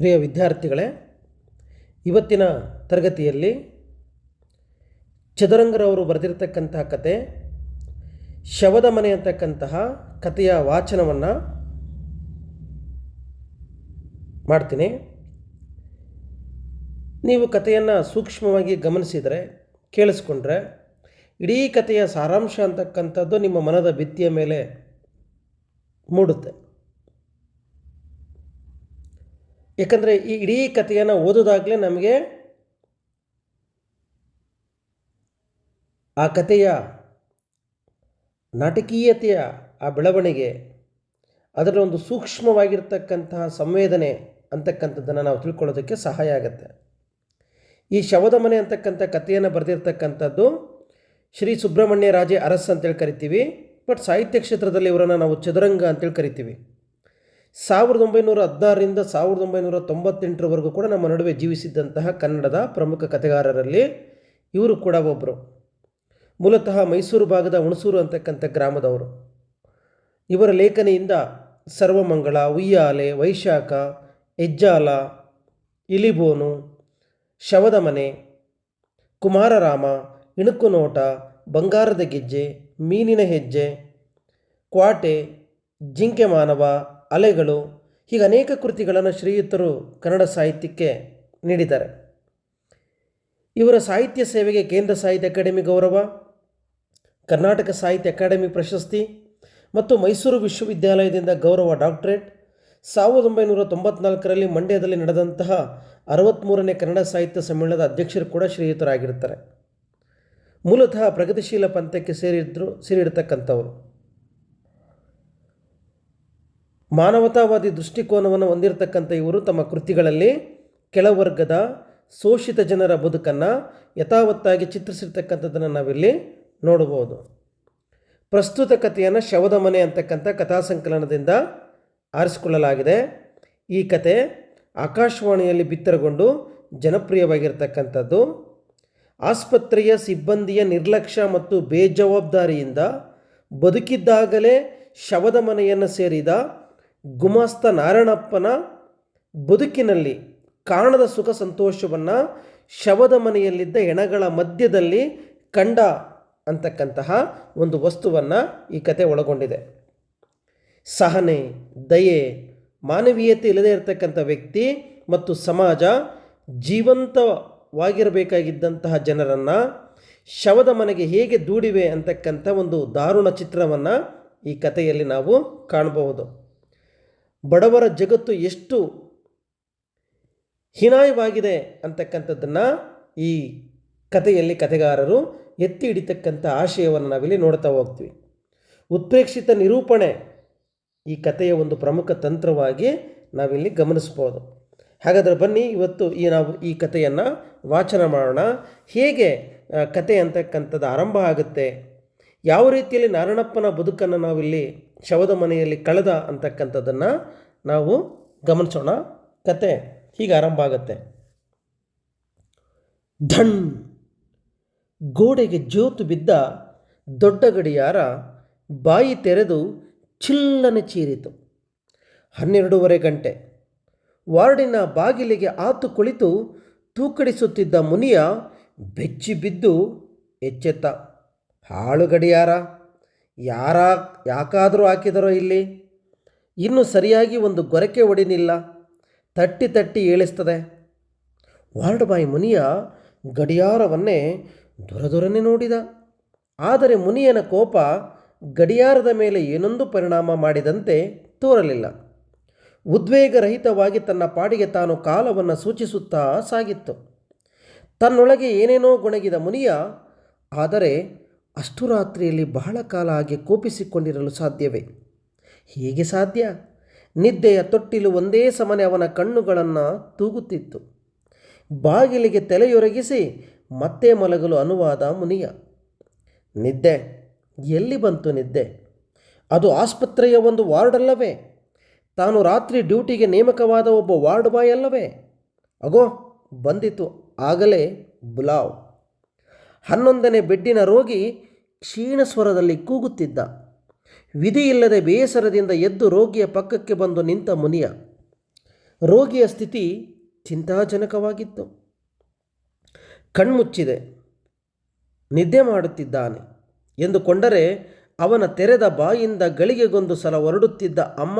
ಪ್ರಿಯ ವಿದ್ಯಾರ್ಥಿಗಳೇ, ಇವತ್ತಿನ ತರಗತಿಯಲ್ಲಿ ಚದುರಂಗರವರು ಬರೆದಿರತಕ್ಕಂತಹ ಕತೆ, ಶವದ ಮನೆ ಅಂತಕ್ಕಂತಹ ಕಥೆಯ ವಾಚನವನ್ನು ಮಾಡ್ತೀನಿ. ನೀವು ಕಥೆಯನ್ನು ಸೂಕ್ಷ್ಮವಾಗಿ ಗಮನಿಸಿದರೆ, ಕೇಳಿಸ್ಕೊಂಡ್ರೆ, ಇಡೀ ಕಥೆಯ ಸಾರಾಂಶ ಅಂತಕ್ಕಂಥದ್ದು ನಿಮ್ಮ ಮನದ ಭಿತ್ತಿಯ ಮೇಲೆ ಮೂಡುತ್ತೆ. ಯಾಕಂದರೆ ಈ ಇಡೀ ಕಥೆಯನ್ನು ಓದೋದಾಗಲೇ ನಮಗೆ ಆ ಕಥೆಯ ನಾಟಕೀಯತೆಯ ಆ ಬೆಳವಣಿಗೆ, ಅದರ ಒಂದು ಸೂಕ್ಷ್ಮವಾಗಿರ್ತಕ್ಕಂತಹ ಸಂವೇದನೆ ಅಂತಕ್ಕಂಥದ್ದನ್ನು ನಾವು ತಿಳ್ಕೊಳ್ಳೋದಕ್ಕೆ ಸಹಾಯ ಆಗುತ್ತೆ. ಈ ಶವದ ಮನೆ ಅಂತಕ್ಕಂಥ ಕಥೆಯನ್ನು ಬರೆದಿರ್ತಕ್ಕಂಥದ್ದು ಶ್ರೀ ಸುಬ್ರಹ್ಮಣ್ಯ ರಾಜೇ ಅರಸ್ ಅಂತೇಳಿ ಕರಿತೀವಿ, ಬಟ್ ಸಾಹಿತ್ಯ ಕ್ಷೇತ್ರದಲ್ಲಿ ಇವರನ್ನು ನಾವು ಚದುರಂಗ ಅಂತೇಳಿ ಕರಿತೀವಿ. ಸಾವಿರದ ಒಂಬೈನೂರ ಹದಿನಾರರಿಂದ ಸಾವಿರದ ಒಂಬೈನೂರ ತೊಂಬತ್ತೆಂಟರವರೆಗೂ ಕೂಡ ನಮ್ಮ ನಡುವೆ ಜೀವಿಸಿದ್ದಂತಹ ಕನ್ನಡದ ಪ್ರಮುಖ ಕಥೆಗಾರರಲ್ಲಿ ಇವರು ಕೂಡ ಒಬ್ಬರು ಮೂಲತಃ ಮೈಸೂರು ಭಾಗದ ಹುಣಸೂರು ಅಂತಕ್ಕಂಥ ಗ್ರಾಮದವರು. ಇವರ ಲೇಖನೆಯಿಂದ ಸರ್ವಮಂಗಳ, ಉಯ್ಯಾಲೆ, ವೈಶಾಖ ಹೆಜ್ಜಾಲ ಇಲಿಬೋನು ಶವದ ಮನೆ ಕುಮಾರರಾಮ ಇಣುಕು ನೋಟ ಬಂಗಾರದ ಗೆಜ್ಜೆ, ಮೀನಿನ ಹೆಜ್ಜೆ, ಕ್ವಾಟೆ ಜಿಂಕೆ ಮಾನವ ಅಲೆಗಳು, ಹೀಗೆ ಅನೇಕ ಕೃತಿಗಳನ್ನು ಶ್ರೀಯುತರು ಕನ್ನಡ ಸಾಹಿತ್ಯಕ್ಕೆ ನೀಡಿದ್ದಾರೆ. ಇವರ ಸಾಹಿತ್ಯ ಸೇವೆಗೆ ಕೇಂದ್ರ ಸಾಹಿತ್ಯ ಅಕಾಡೆಮಿ ಗೌರವ, ಕರ್ನಾಟಕ ಸಾಹಿತ್ಯ ಅಕಾಡೆಮಿ ಪ್ರಶಸ್ತಿ ಮತ್ತು ಮೈಸೂರು ವಿಶ್ವವಿದ್ಯಾಲಯದಿಂದ ಗೌರವ ಡಾಕ್ಟರೇಟ್. ಸಾವಿರದ ಒಂಬೈನೂರ ತೊಂಬತ್ನಾಲ್ಕರಲ್ಲಿ ಮಂಡ್ಯದಲ್ಲಿ ನಡೆದಂತಹ ಅರವತ್ತ್ಮೂರನೇ ಕನ್ನಡ ಸಾಹಿತ್ಯ ಸಮ್ಮೇಳನದ ಅಧ್ಯಕ್ಷರು ಕೂಡ ಶ್ರೀಯುತರಾಗಿರುತ್ತಾರೆ ಮೂಲತಃ ಪ್ರಗತಿಶೀಲ ಪಂಥಕ್ಕೆ ಸೇರಿದ್ದರು ಸೇರಿರ್ತಕ್ಕಂಥವರು. ಮಾನವತಾವಾದಿ ದೃಷ್ಟಿಕೋನವನ್ನು ಹೊಂದಿರತಕ್ಕಂಥ ಇವರು ತಮ್ಮ ಕೃತಿಗಳಲ್ಲಿ ಕೆಳವರ್ಗದ ಶೋಷಿತ ಜನರ ಬದುಕನ್ನು ಯಥಾವತ್ತಾಗಿ ಚಿತ್ರಿಸಿರ್ತಕ್ಕಂಥದ್ದನ್ನು ನಾವಿಲ್ಲಿ ನೋಡಬಹುದು. ಪ್ರಸ್ತುತ ಕಥೆಯನ್ನು ಶವದ ಮನೆ ಅಂತಕ್ಕಂಥ ಕಥಾ ಸಂಕಲನದಿಂದ ಆರಿಸಿಕೊಳ್ಳಲಾಗಿದೆ. ಈ ಕತೆ ಆಕಾಶವಾಣಿಯಲ್ಲಿ ಬಿತ್ತರಗೊಂಡು ಜನಪ್ರಿಯವಾಗಿರ್ತಕ್ಕಂಥದ್ದು. ಆಸ್ಪತ್ರೆಯ ಸಿಬ್ಬಂದಿಯ ನಿರ್ಲಕ್ಷ್ಯ ಮತ್ತು ಬೇಜವಾಬ್ದಾರಿಯಿಂದ ಬದುಕಿದ್ದಾಗಲೇ ಶವದ ಮನೆಯನ್ನು ಸೇರಿದ ಗುಮಾಸ್ತ ನಾರಾಯಣಪ್ಪನ ಬದುಕಿನಲ್ಲಿ ಕಾಣದ ಸುಖ ಸಂತೋಷವನ್ನು ಶವದ ಮನೆಯಲ್ಲಿದ್ದ ಹೆಣಗಳ ಮಧ್ಯದಲ್ಲಿ ಕಂಡ ಅಂತಕ್ಕಂತಹ ಒಂದು ವಸ್ತುವನ್ನು ಈ ಕತೆ ಒಳಗೊಂಡಿದೆ. ಸಹನೆ, ದಯೆ, ಮಾನವೀಯತೆ ಇಲ್ಲದೇ ಇರತಕ್ಕಂಥ ವ್ಯಕ್ತಿ ಮತ್ತು ಸಮಾಜ ಜೀವಂತವಾಗಿರಬೇಕಾಗಿದ್ದಂತಹ ಜನರನ್ನು ಶವದ ಮನೆಗೆ ಹೇಗೆ ದೂಡಿವೆ ಅಂತಕ್ಕಂಥ ಒಂದು ದಾರುಣ ಚಿತ್ರವನ್ನು ಈ ಕಥೆಯಲ್ಲಿ ನಾವು ಕಾಣಬಹುದು. ಬಡವರ ಜಗತ್ತು ಎಷ್ಟು ಹೀನಾಯವಾಗಿದೆ ಅಂತಕ್ಕಂಥದ್ದನ್ನು ಈ ಕಥೆಯಲ್ಲಿ ಕಥೆಗಾರರು ಎತ್ತಿ ಹಿಡಿತಕ್ಕಂಥ ಆಶಯವನ್ನು ನಾವಿಲ್ಲಿ ನೋಡ್ತಾ ಹೋಗ್ತೀವಿ. ಉತ್ಪ್ರೇಕ್ಷಿತ ನಿರೂಪಣೆ ಈ ಕಥೆಯ ಒಂದು ಪ್ರಮುಖ ತಂತ್ರವಾಗಿ ನಾವಿಲ್ಲಿ ಗಮನಿಸ್ಬೋದು. ಹಾಗಾದರೆ ಬನ್ನಿ, ಇವತ್ತು ಈ ನಾವು ಈ ಕಥೆಯನ್ನು ವಾಚನ ಮಾಡೋಣ. ಹೇಗೆ ಕತೆ ಅಂತಕ್ಕಂಥದ್ದು ಆರಂಭ ಆಗುತ್ತೆ? ಯಾವ ರೀತಿಯಲ್ಲಿ ನಾರಾಯಣಪ್ಪನ ಬದುಕನ್ನು ನಾವಿಲ್ಲಿ ಶವದ ಮನೆಯಲ್ಲಿ ಕಳೆದ ಅಂತಕ್ಕಂಥದ್ದನ್ನು ನಾವು ಗಮನಿಸೋಣ. ಕತೆ ಹೀಗೆ ಆರಂಭ ಆಗುತ್ತೆ. ಧಣ್! ಗೋಡೆಗೆ ಜೋತು ಬಿದ್ದ ದೊಡ್ಡ ಗಡಿಯಾರ ಬಾಯಿ ತೆರೆದು ಚಿಲ್ಲನೆ ಚೀರಿತು. ಹನ್ನೆರಡೂವರೆ ಗಂಟೆ. ವಾರ್ಡಿನ ಬಾಗಿಲಿಗೆ ಆತು ಕುಳಿತು ತೂಕಡಿಸುತ್ತಿದ್ದ ಮುನಿಯ ಬೆಚ್ಚಿ ಬಿದ್ದು ಎಚ್ಚೆತ್ತ. ಹಾಳು ಗಡಿಯಾರ! ಯಾರ, ಯಾಕಾದರೂ ಹಾಕಿದರೋ ಇಲ್ಲಿ? ಇನ್ನು ಸರಿಯಾಗಿ ಒಂದು ಗೊರಕೆ ಒಡಿನಿಲ್ಲ. ತಟ್ಟಿ ತಟ್ಟಿ ಏಳಿಸ್ತದೆ. ವಾರ್ಡ್ ಬಾಯ್ ಮುನಿಯ ಗಡಿಯಾರವನ್ನೇ ದೊರದೊರನೆ ನೋಡಿದ. ಆದರೆ ಮುನಿಯನ ಕೋಪ ಗಡಿಯಾರದ ಮೇಲೆ ಏನೊಂದು ಪರಿಣಾಮ ಮಾಡಿದಂತೆ ತೋರಲಿಲ್ಲ. ಉದ್ವೇಗರಹಿತವಾಗಿ ತನ್ನ ಪಾಡಿಗೆ ತಾನು ಕಾಲವನ್ನು ಸೂಚಿಸುತ್ತಾ ಸಾಗಿತ್ತು. ತನ್ನೊಳಗೆ ಏನೇನೋ ಗೊಣಗಿದ ಮುನಿಯ, ಆದರೆ ಅಷ್ಟು ರಾತ್ರಿಯಲ್ಲಿ ಬಹಳ ಕಾಲ ಹಾಗೆ ಕೋಪಿಸಿಕೊಂಡಿರಲು ಸಾಧ್ಯವೇ? ಹೇಗೆ ಸಾಧ್ಯ? ನಿದ್ದೆಯ ತೊಟ್ಟಿಲು ಒಂದೇ ಸಮನೆ ಅವನ ಕಣ್ಣುಗಳನ್ನು ತೂಗುತ್ತಿತ್ತು. ಬಾಗಿಲಿಗೆ ತಲೆಯೊರಗಿಸಿ ಮತ್ತೆ ಮಲಗಲು ಅನುವಾದ ಮುನಿಯ. ನಿದ್ದೆ? ಎಲ್ಲಿ ಬಂತು ನಿದ್ದೆ? ಅದು ಆಸ್ಪತ್ರೆಯ ಒಂದು ವಾರ್ಡ್ ಅಲ್ಲವೇ ತಾನು ರಾತ್ರಿ ಡ್ಯೂಟಿಗೆ ನೇಮಕವಾದ ಒಬ್ಬ ವಾರ್ಡ್ ಬಾಯ್ ಅಲ್ಲವೇ ಅಗೋ, ಬಂದಿತು. ಆಗಲೇ ಬುಲಾವ್. ಹನ್ನೊಂದನೇ ಬೆಡ್ಡಿನ ರೋಗಿ ಕ್ಷೀಣ ಸ್ವರದಲ್ಲಿ ಕೂಗುತ್ತಿದ್ದ. ವಿಧಿಯಿಲ್ಲದೆ ಬೇಸರದಿಂದ ಎದ್ದು ರೋಗಿಯ ಪಕ್ಕಕ್ಕೆ ಬಂದು ನಿಂತ ಮುನಿಯ. ರೋಗಿಯ ಸ್ಥಿತಿ ಚಿಂತಾಜನಕವಾಗಿತ್ತು. ಕಣ್ಮುಚ್ಚಿದೆ. ನಿದ್ದೆ ಮಾಡುತ್ತಿದ್ದಾನೆ ಎಂದುಕೊಂಡರೆ ಅವನ ತೆರೆದ ಬಾಯಿಂದ ಗಳಿಗೆಗೊಂದು ಸಲ ಹೊರಡುತ್ತಿದ್ದ ಅಮ್ಮ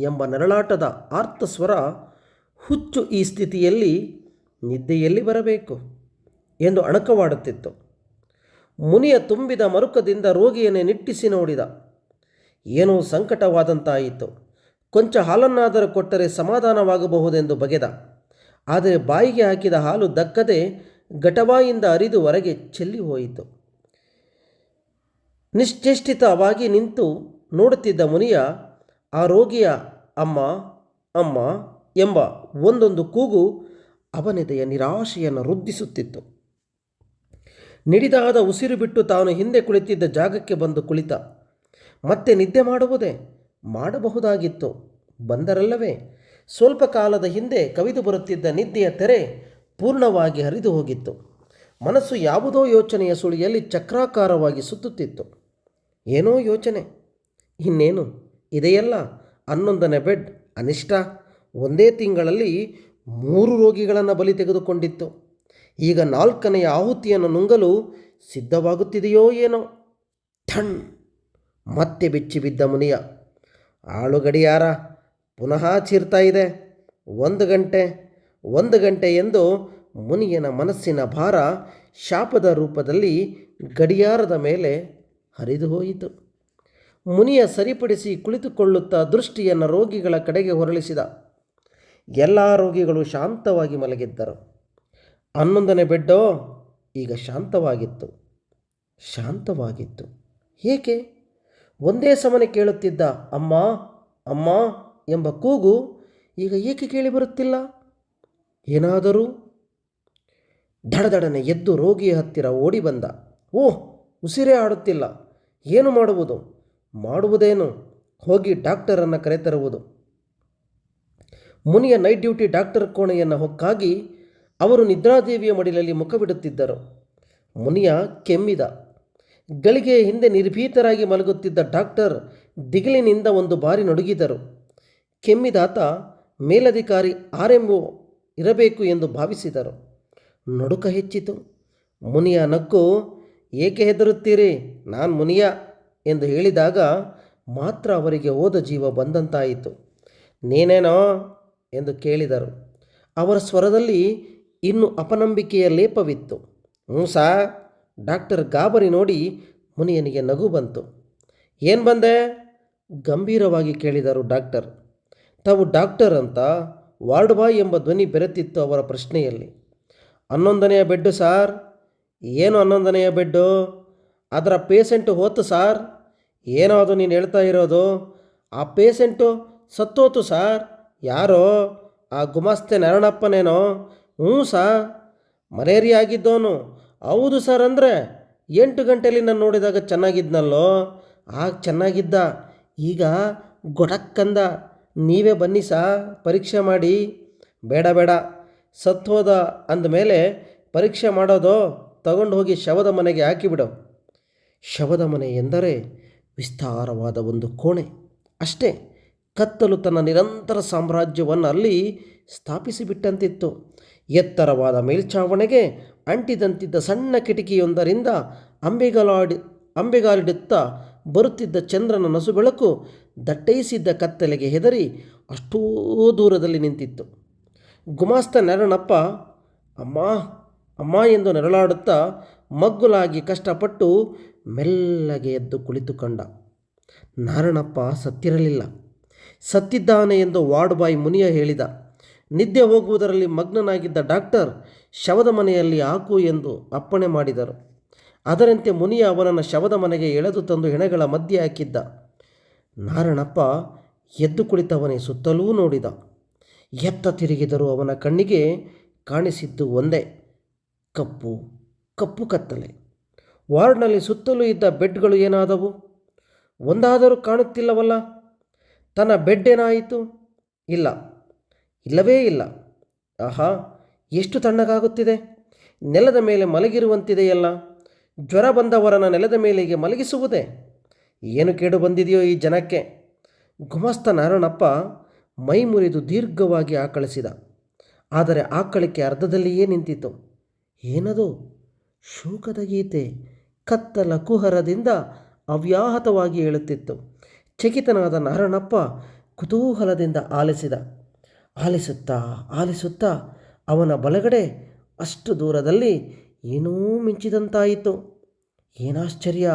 ಎಂಬ ನರಳಾಟದ ಆರ್ತಸ್ವರ ಹುಚ್ಚು ಈ ಸ್ಥಿತಿಯಲ್ಲಿ ನಿದ್ದೆಯಲ್ಲಿ ಬರಬೇಕು. ಎಂದು ಅಣಕವಾಡುತ್ತಿತ್ತು. ಮುನಿಯ ತುಂಬಿದ ಮರುಕದಿಂದ ರೋಗಿಯನ್ನೇ ನಿಟ್ಟಿಸಿ ನೋಡಿದ. ಏನೋ ಸಂಕಟವಾದಂತಾಯಿತು. ಕೊಂಚ ಹಾಲನ್ನಾದರೂ ಕೊಟ್ಟರೆ ಸಮಾಧಾನವಾಗಬಹುದೆಂದು ಬಗೆದ. ಆದರೆ ಬಾಯಿಗೆ ಹಾಕಿದ ಹಾಲು ದಕ್ಕದೆ ಘಟವಾಯಿಂದ ಅರಿದು ಹೊರಗೆ ಚೆಲ್ಲಿ ಹೋಯಿತು. ನಿಶ್ಚೇಷ್ಟಿತವಾಗಿ ನಿಂತು ನೋಡುತ್ತಿದ್ದ ಮುನಿಯ, ಆ ರೋಗಿಯ ಅಮ್ಮ ಅಮ್ಮ ಎಂಬ ಒಂದೊಂದು ಕೂಗು ಅವನೆದೆಯ ನಿರಾಶೆಯನ್ನು ವೃದ್ಧಿಸುತ್ತಿತ್ತು. ನಿಡಿದಾದ ಉಸಿರು ಬಿಟ್ಟು ತಾನು ಹಿಂದೆ ಕುಳಿತಿದ್ದ ಜಾಗಕ್ಕೆ ಬಂದು ಕುಳಿತ. ಮತ್ತೆ ನಿದ್ದೆ ಮಾಡುವುದೇ? ಮಾಡಬಹುದಾಗಿತ್ತು. ಬಂದರಲ್ಲವೇ? ಸ್ವಲ್ಪ ಕಾಲದ ಹಿಂದೆ ಕವಿದು ಬರುತ್ತಿದ್ದ ನಿದ್ದೆಯ ತೆರೆ ಪೂರ್ಣವಾಗಿ ಹರಿದು ಹೋಗಿತ್ತು. ಮನಸ್ಸು ಯಾವುದೋ ಯೋಚನೆಯ ಸುಳಿಯಲ್ಲಿ ಚಕ್ರಾಕಾರವಾಗಿ ಸುತ್ತುತ್ತಿತ್ತು. ಏನೋ ಯೋಚನೆ? ಇನ್ನೇನು? ಇದೆಯಲ್ಲ, ಹನ್ನೊಂದನೇ ಬೆಡ್, ಅನಿಷ್ಟ. ಒಂದೇ ತಿಂಗಳಲ್ಲಿ ಮೂರು ರೋಗಿಗಳನ್ನು ಬಲಿ ತೆಗೆದುಕೊಂಡಿತ್ತು. ಈಗ ನಾಲ್ಕನೆಯ ಆಹುತಿಯನ್ನು ನುಂಗಲು ಸಿದ್ಧವಾಗುತ್ತಿದೆಯೋ ಏನೋ? ಥಣ್! ಮತ್ತೆ ಬೆಚ್ಚಿ ಬಿದ್ದ ಮುನಿಯ. ಆಳು ಗಡಿಯಾರ ಪುನಃ ಚೀರ್ತಾ ಇದೆ. ಒಂದು ಗಂಟೆ ಒಂದು ಗಂಟೆ ಎಂದು ಮುನಿಯನ ಮನಸ್ಸಿನ ಭಾರ ಶಾಪದ ರೂಪದಲ್ಲಿ ಗಡಿಯಾರದ ಮೇಲೆ ಹರಿದು ಹೋಯಿತು. ಮುನಿಯ ಸರಿಪಡಿಸಿ ಕುಳಿತುಕೊಳ್ಳುತ್ತಾ ದೃಷ್ಟಿಯನ್ನು ರೋಗಿಗಳ ಕಡೆಗೆ ಹೊರಳಿಸಿದ. ಎಲ್ಲ ರೋಗಿಗಳು ಶಾಂತವಾಗಿ ಮಲಗಿದ್ದರು. ಹನ್ನೊಂದನೇ ಬೆಡ್ಡೋ ಈಗ ಶಾಂತವಾಗಿತ್ತು. ಶಾಂತವಾಗಿತ್ತು. ಏಕೆ? ಒಂದೇ ಸಮನೆ ಕೇಳುತ್ತಿದ್ದ, ಅಮ್ಮ ಅಮ್ಮ ಎಂಬ ಕೂಗು ಈಗ ಏಕೆ ಕೇಳಿ ಬರುತ್ತಿಲ್ಲ? ಏನಾದರೂ? ದಡದಡನೆ ಎದ್ದು ರೋಗಿಯ ಹತ್ತಿರ ಓಡಿ ಬಂದ. ಓಹ್, ಉಸಿರೇ ಆಡುತ್ತಿಲ್ಲ. ಏನು ಮಾಡುವುದು? ಮಾಡುವುದೇನು? ಹೋಗಿ ಡಾಕ್ಟರನ್ನು ಕರೆತರುವುದು. ಮುನಿಯ ನೈಟ್ ಡ್ಯೂಟಿ ಡಾಕ್ಟರ್ ಕೋಣೆಯನ್ನು ಹೊಕ್ಕಾಗಿ ಅವರು ನಿದ್ರಾದೇವಿಯ ಮಡಿಲಲ್ಲಿ ಮುಖವಿಡುತ್ತಿದ್ದರು. ಮುನಿಯ ಕೆಮ್ಮಿದ, ಗಳಿಗೆ ಹಿಂದೆ ನಿರ್ಭೀತರಾಗಿ ಮಲಗುತ್ತಿದ್ದ ಡಾಕ್ಟರ್ ದಿಗಿಲಿನಿಂದ ಒಂದು ಬಾರಿ ನಡುಗಿದರು. ಕೆಮ್ಮಿದಾತ ಮೇಲಧಿಕಾರಿ ಆರೆಂಬು ಇರಬೇಕು ಎಂದು ಭಾವಿಸಿದರು. ನಡುಕ ಹೆಚ್ಚಿತು. ಮುನಿಯ ನಕ್ಕು, ಏಕೆ ಹೆದರುತ್ತೀರಿ? ನಾನು ಮುನಿಯ ಎಂದು ಹೇಳಿದಾಗ ಮಾತ್ರ ಅವರಿಗೆ ಓದ ಜೀವ ಬಂದಂತಾಯಿತು. ನೀನೇನೋ? ಎಂದು ಕೇಳಿದರು. ಅವರ ಸ್ವರದಲ್ಲಿ ಇನ್ನು ಅಪನಂಬಿಕೆಯ ಲೇಪವಿತ್ತು. ಹ್ಞೂ ಸಾ ಡಾಕ್ಟರ್ ಗಾಬರಿ ನೋಡಿ ಮುನಿಯನಿಗೆ ನಗು ಬಂತು. ಏನು ಬಂದೆ? ಗಂಭೀರವಾಗಿ ಕೇಳಿದರು ಡಾಕ್ಟರ್. ತಾವು ಡಾಕ್ಟರ್ ಅಂತ ವಾರ್ಡ್ ಬಾಯ್ ಎಂಬ ಧ್ವನಿ ಬೆರೆತಿತ್ತು ಅವರ ಪ್ರಶ್ನೆಯಲ್ಲಿ. ಹನ್ನೊಂದನೆಯ ಬೆಡ್ಡು ಸಾರ್. ಏನು ಹನ್ನೊಂದನೆಯ ಬೆಡ್ಡು? ಅದರ ಪೇಷೆಂಟು ಹೋತು ಸಾರ್. ಏನೋ ಅದು ನೀನು ಹೇಳ್ತಾ ಇರೋದು? ಆ ಪೇಷೆಂಟು ಸತ್ತೋತು ಸಾರ್. ಯಾರೋ? ಆ ಗುಮಾಸ್ತೆ ನರಣಪ್ಪನೇನೋ ಹ್ಞೂ ಸಾ ಮರೇರಿಯಾಗಿದ್ದವನು ಹೌದು ಸರ್ ಅಂದರೆ ಎಂಟು ಗಂಟೆಯಲ್ಲಿ ನಾನು ನೋಡಿದಾಗ ಚೆನ್ನಾಗಿದ್ನಲ್ಲೋ? ಆಗ ಚೆನ್ನಾಗಿದ್ದ. ಈಗ ಗೊಡಕ್ಕಂದ ನೀವೇ ಬನ್ನಿ ಸಾ, ಪರೀಕ್ಷೆ ಮಾಡಿ. ಬೇಡ ಬೇಡ. ಸತ್ವದ ಅಂದಮೇಲೆ ಪರೀಕ್ಷೆ ಮಾಡೋದು, ತಗೊಂಡು ಹೋಗಿ ಶವದ ಮನೆಗೆ ಹಾಕಿಬಿಡು ಶವದ ಮನೆ ಎಂದರೆ ವಿಸ್ತಾರವಾದ ಒಂದು ಕೋಣೆ. ಅಷ್ಟೇ, ಕತ್ತಲು ತನ್ನ ನಿರಂತರ ಸಾಮ್ರಾಜ್ಯವನ್ನು ಅಲ್ಲಿ ಸ್ಥಾಪಿಸಿಬಿಟ್ಟಂತಿತ್ತು. ಎತ್ತರವಾದ ಮೇಲ್ಛಾವಣೆಗೆ ಅಂಟಿದಂತಿದ್ದ ಸಣ್ಣ ಕಿಟಕಿಯೊಂದರಿಂದ ಅಂಬೆಗಾಲಾಡಿ ಅಂಬೆಗಾಲಿಡುತ್ತಾ ಬರುತ್ತಿದ್ದ ಚಂದ್ರನ ನಸು ಬೆಳಕು ದಟ್ಟೈಸಿದ್ದ ಕತ್ತಲೆಗೆ ಹೆದರಿ ಅಷ್ಟೂ ದೂರದಲ್ಲಿ ನಿಂತಿತ್ತು. ಗುಮಾಸ್ತ ನೆರಣಪ್ಪ ಅಮ್ಮ ಅಮ್ಮ ಎಂದು ನೆರಳಾಡುತ್ತಾ ಮಗ್ಗುಲಾಗಿ ಕಷ್ಟಪಟ್ಟು ಮೆಲ್ಲಗೆ ಎದ್ದು ಕುಳಿತುಕೊಂಡ. ನಾರಣಪ್ಪ ಸತ್ತಿರಲಿಲ್ಲ. ಸತ್ತಿದ್ದಾನೆ ಎಂದು ವಾರ್ಡ್ ಬಾಯ್ ಮುನಿಯ ಹೇಳಿದ. ನಿದ್ದೆ ಹೋಗುವುದರಲ್ಲಿ ಮಗ್ನನಾಗಿದ್ದ ಡಾಕ್ಟರ್ ಶವದ ಮನೆಯಲ್ಲಿ ಹಾಕು ಎಂದು ಅಪ್ಪಣೆ ಮಾಡಿದರು. ಅದರಂತೆ ಮುನಿಯ ಅವನನ್ನು ಶವದ ಮನೆಗೆ ಎಳೆದು ತಂದು ಹೆಣಗಳ ಮಧ್ಯೆ ಹಾಕಿದ್ದ. ನಾರಣಪ್ಪ ಎದ್ದು ಕುಳಿತವನೇ ಸುತ್ತಲೂ ನೋಡಿದ. ಎತ್ತ ತಿರುಗಿದರೂ ಅವನ ಕಣ್ಣಿಗೆ ಕಾಣಿಸಿದ್ದು ಒಂದೇ, ಕಪ್ಪು ಕಪ್ಪು ಕತ್ತಲೆ. ವಾರ್ಡ್ನಲ್ಲಿ ಸುತ್ತಲೂ ಇದ್ದ ಬೆಡ್ಗಳು ಏನಾದವು? ಒಂದಾದರೂ ಕಾಣುತ್ತಿಲ್ಲವಲ್ಲ? ತನ್ನ ಬೆಡ್ ಏನಾಯಿತು? ಇಲ್ಲ. ಇಲ್ಲವೇ ಇಲ್ಲ. ಆಹಾ, ಎಷ್ಟು ತಣ್ಣಗಾಗುತ್ತಿದೆ? ನೆಲದ ಮೇಲೆ ಮಲಗಿರುವಂತಿದೆಯಲ್ಲ? ಜ್ವರ ಬಂದವರನ್ನು ನೆಲದ ಮೇಲೆಗೆ ಮಲಗಿಸುವುದೇ? ಏನು ಕೇಡು ಬಂದಿದೆಯೋ ಈ ಜನಕ್ಕೆ? ಗುಮಸ್ತ ನಾರಣಪ್ಪ ಮೈ ಮುರಿದು ದೀರ್ಘವಾಗಿ ಆಕಳಿಸಿದ. ಆದರೆ ಆಕಳಿಕೆ ಅರ್ಧದಲ್ಲಿಯೇ ನಿಂತಿತು. ಏನದು? ಶೋಕದ ಗೀತೆ, ಕತ್ತಲ ಕುಹರದಿಂದ ಅವ್ಯಾಹತವಾಗಿ ಹೇಳುತ್ತಿತ್ತು ಚಕಿತನಾದ ನಾರಣಪ್ಪ ಕುತೂಹಲದಿಂದ ಆಲಿಸಿದ. ಆಲಿಸುತ್ತಾ ಆಲಿಸುತ್ತಾ ಅವನ ಬಲಗಡೆ ಅಷ್ಟು ದೂರದಲ್ಲಿ ಏನೂ ಮಿಂಚಿದಂತಾಯಿತು. ಏನಾಶ್ಚರ್ಯ!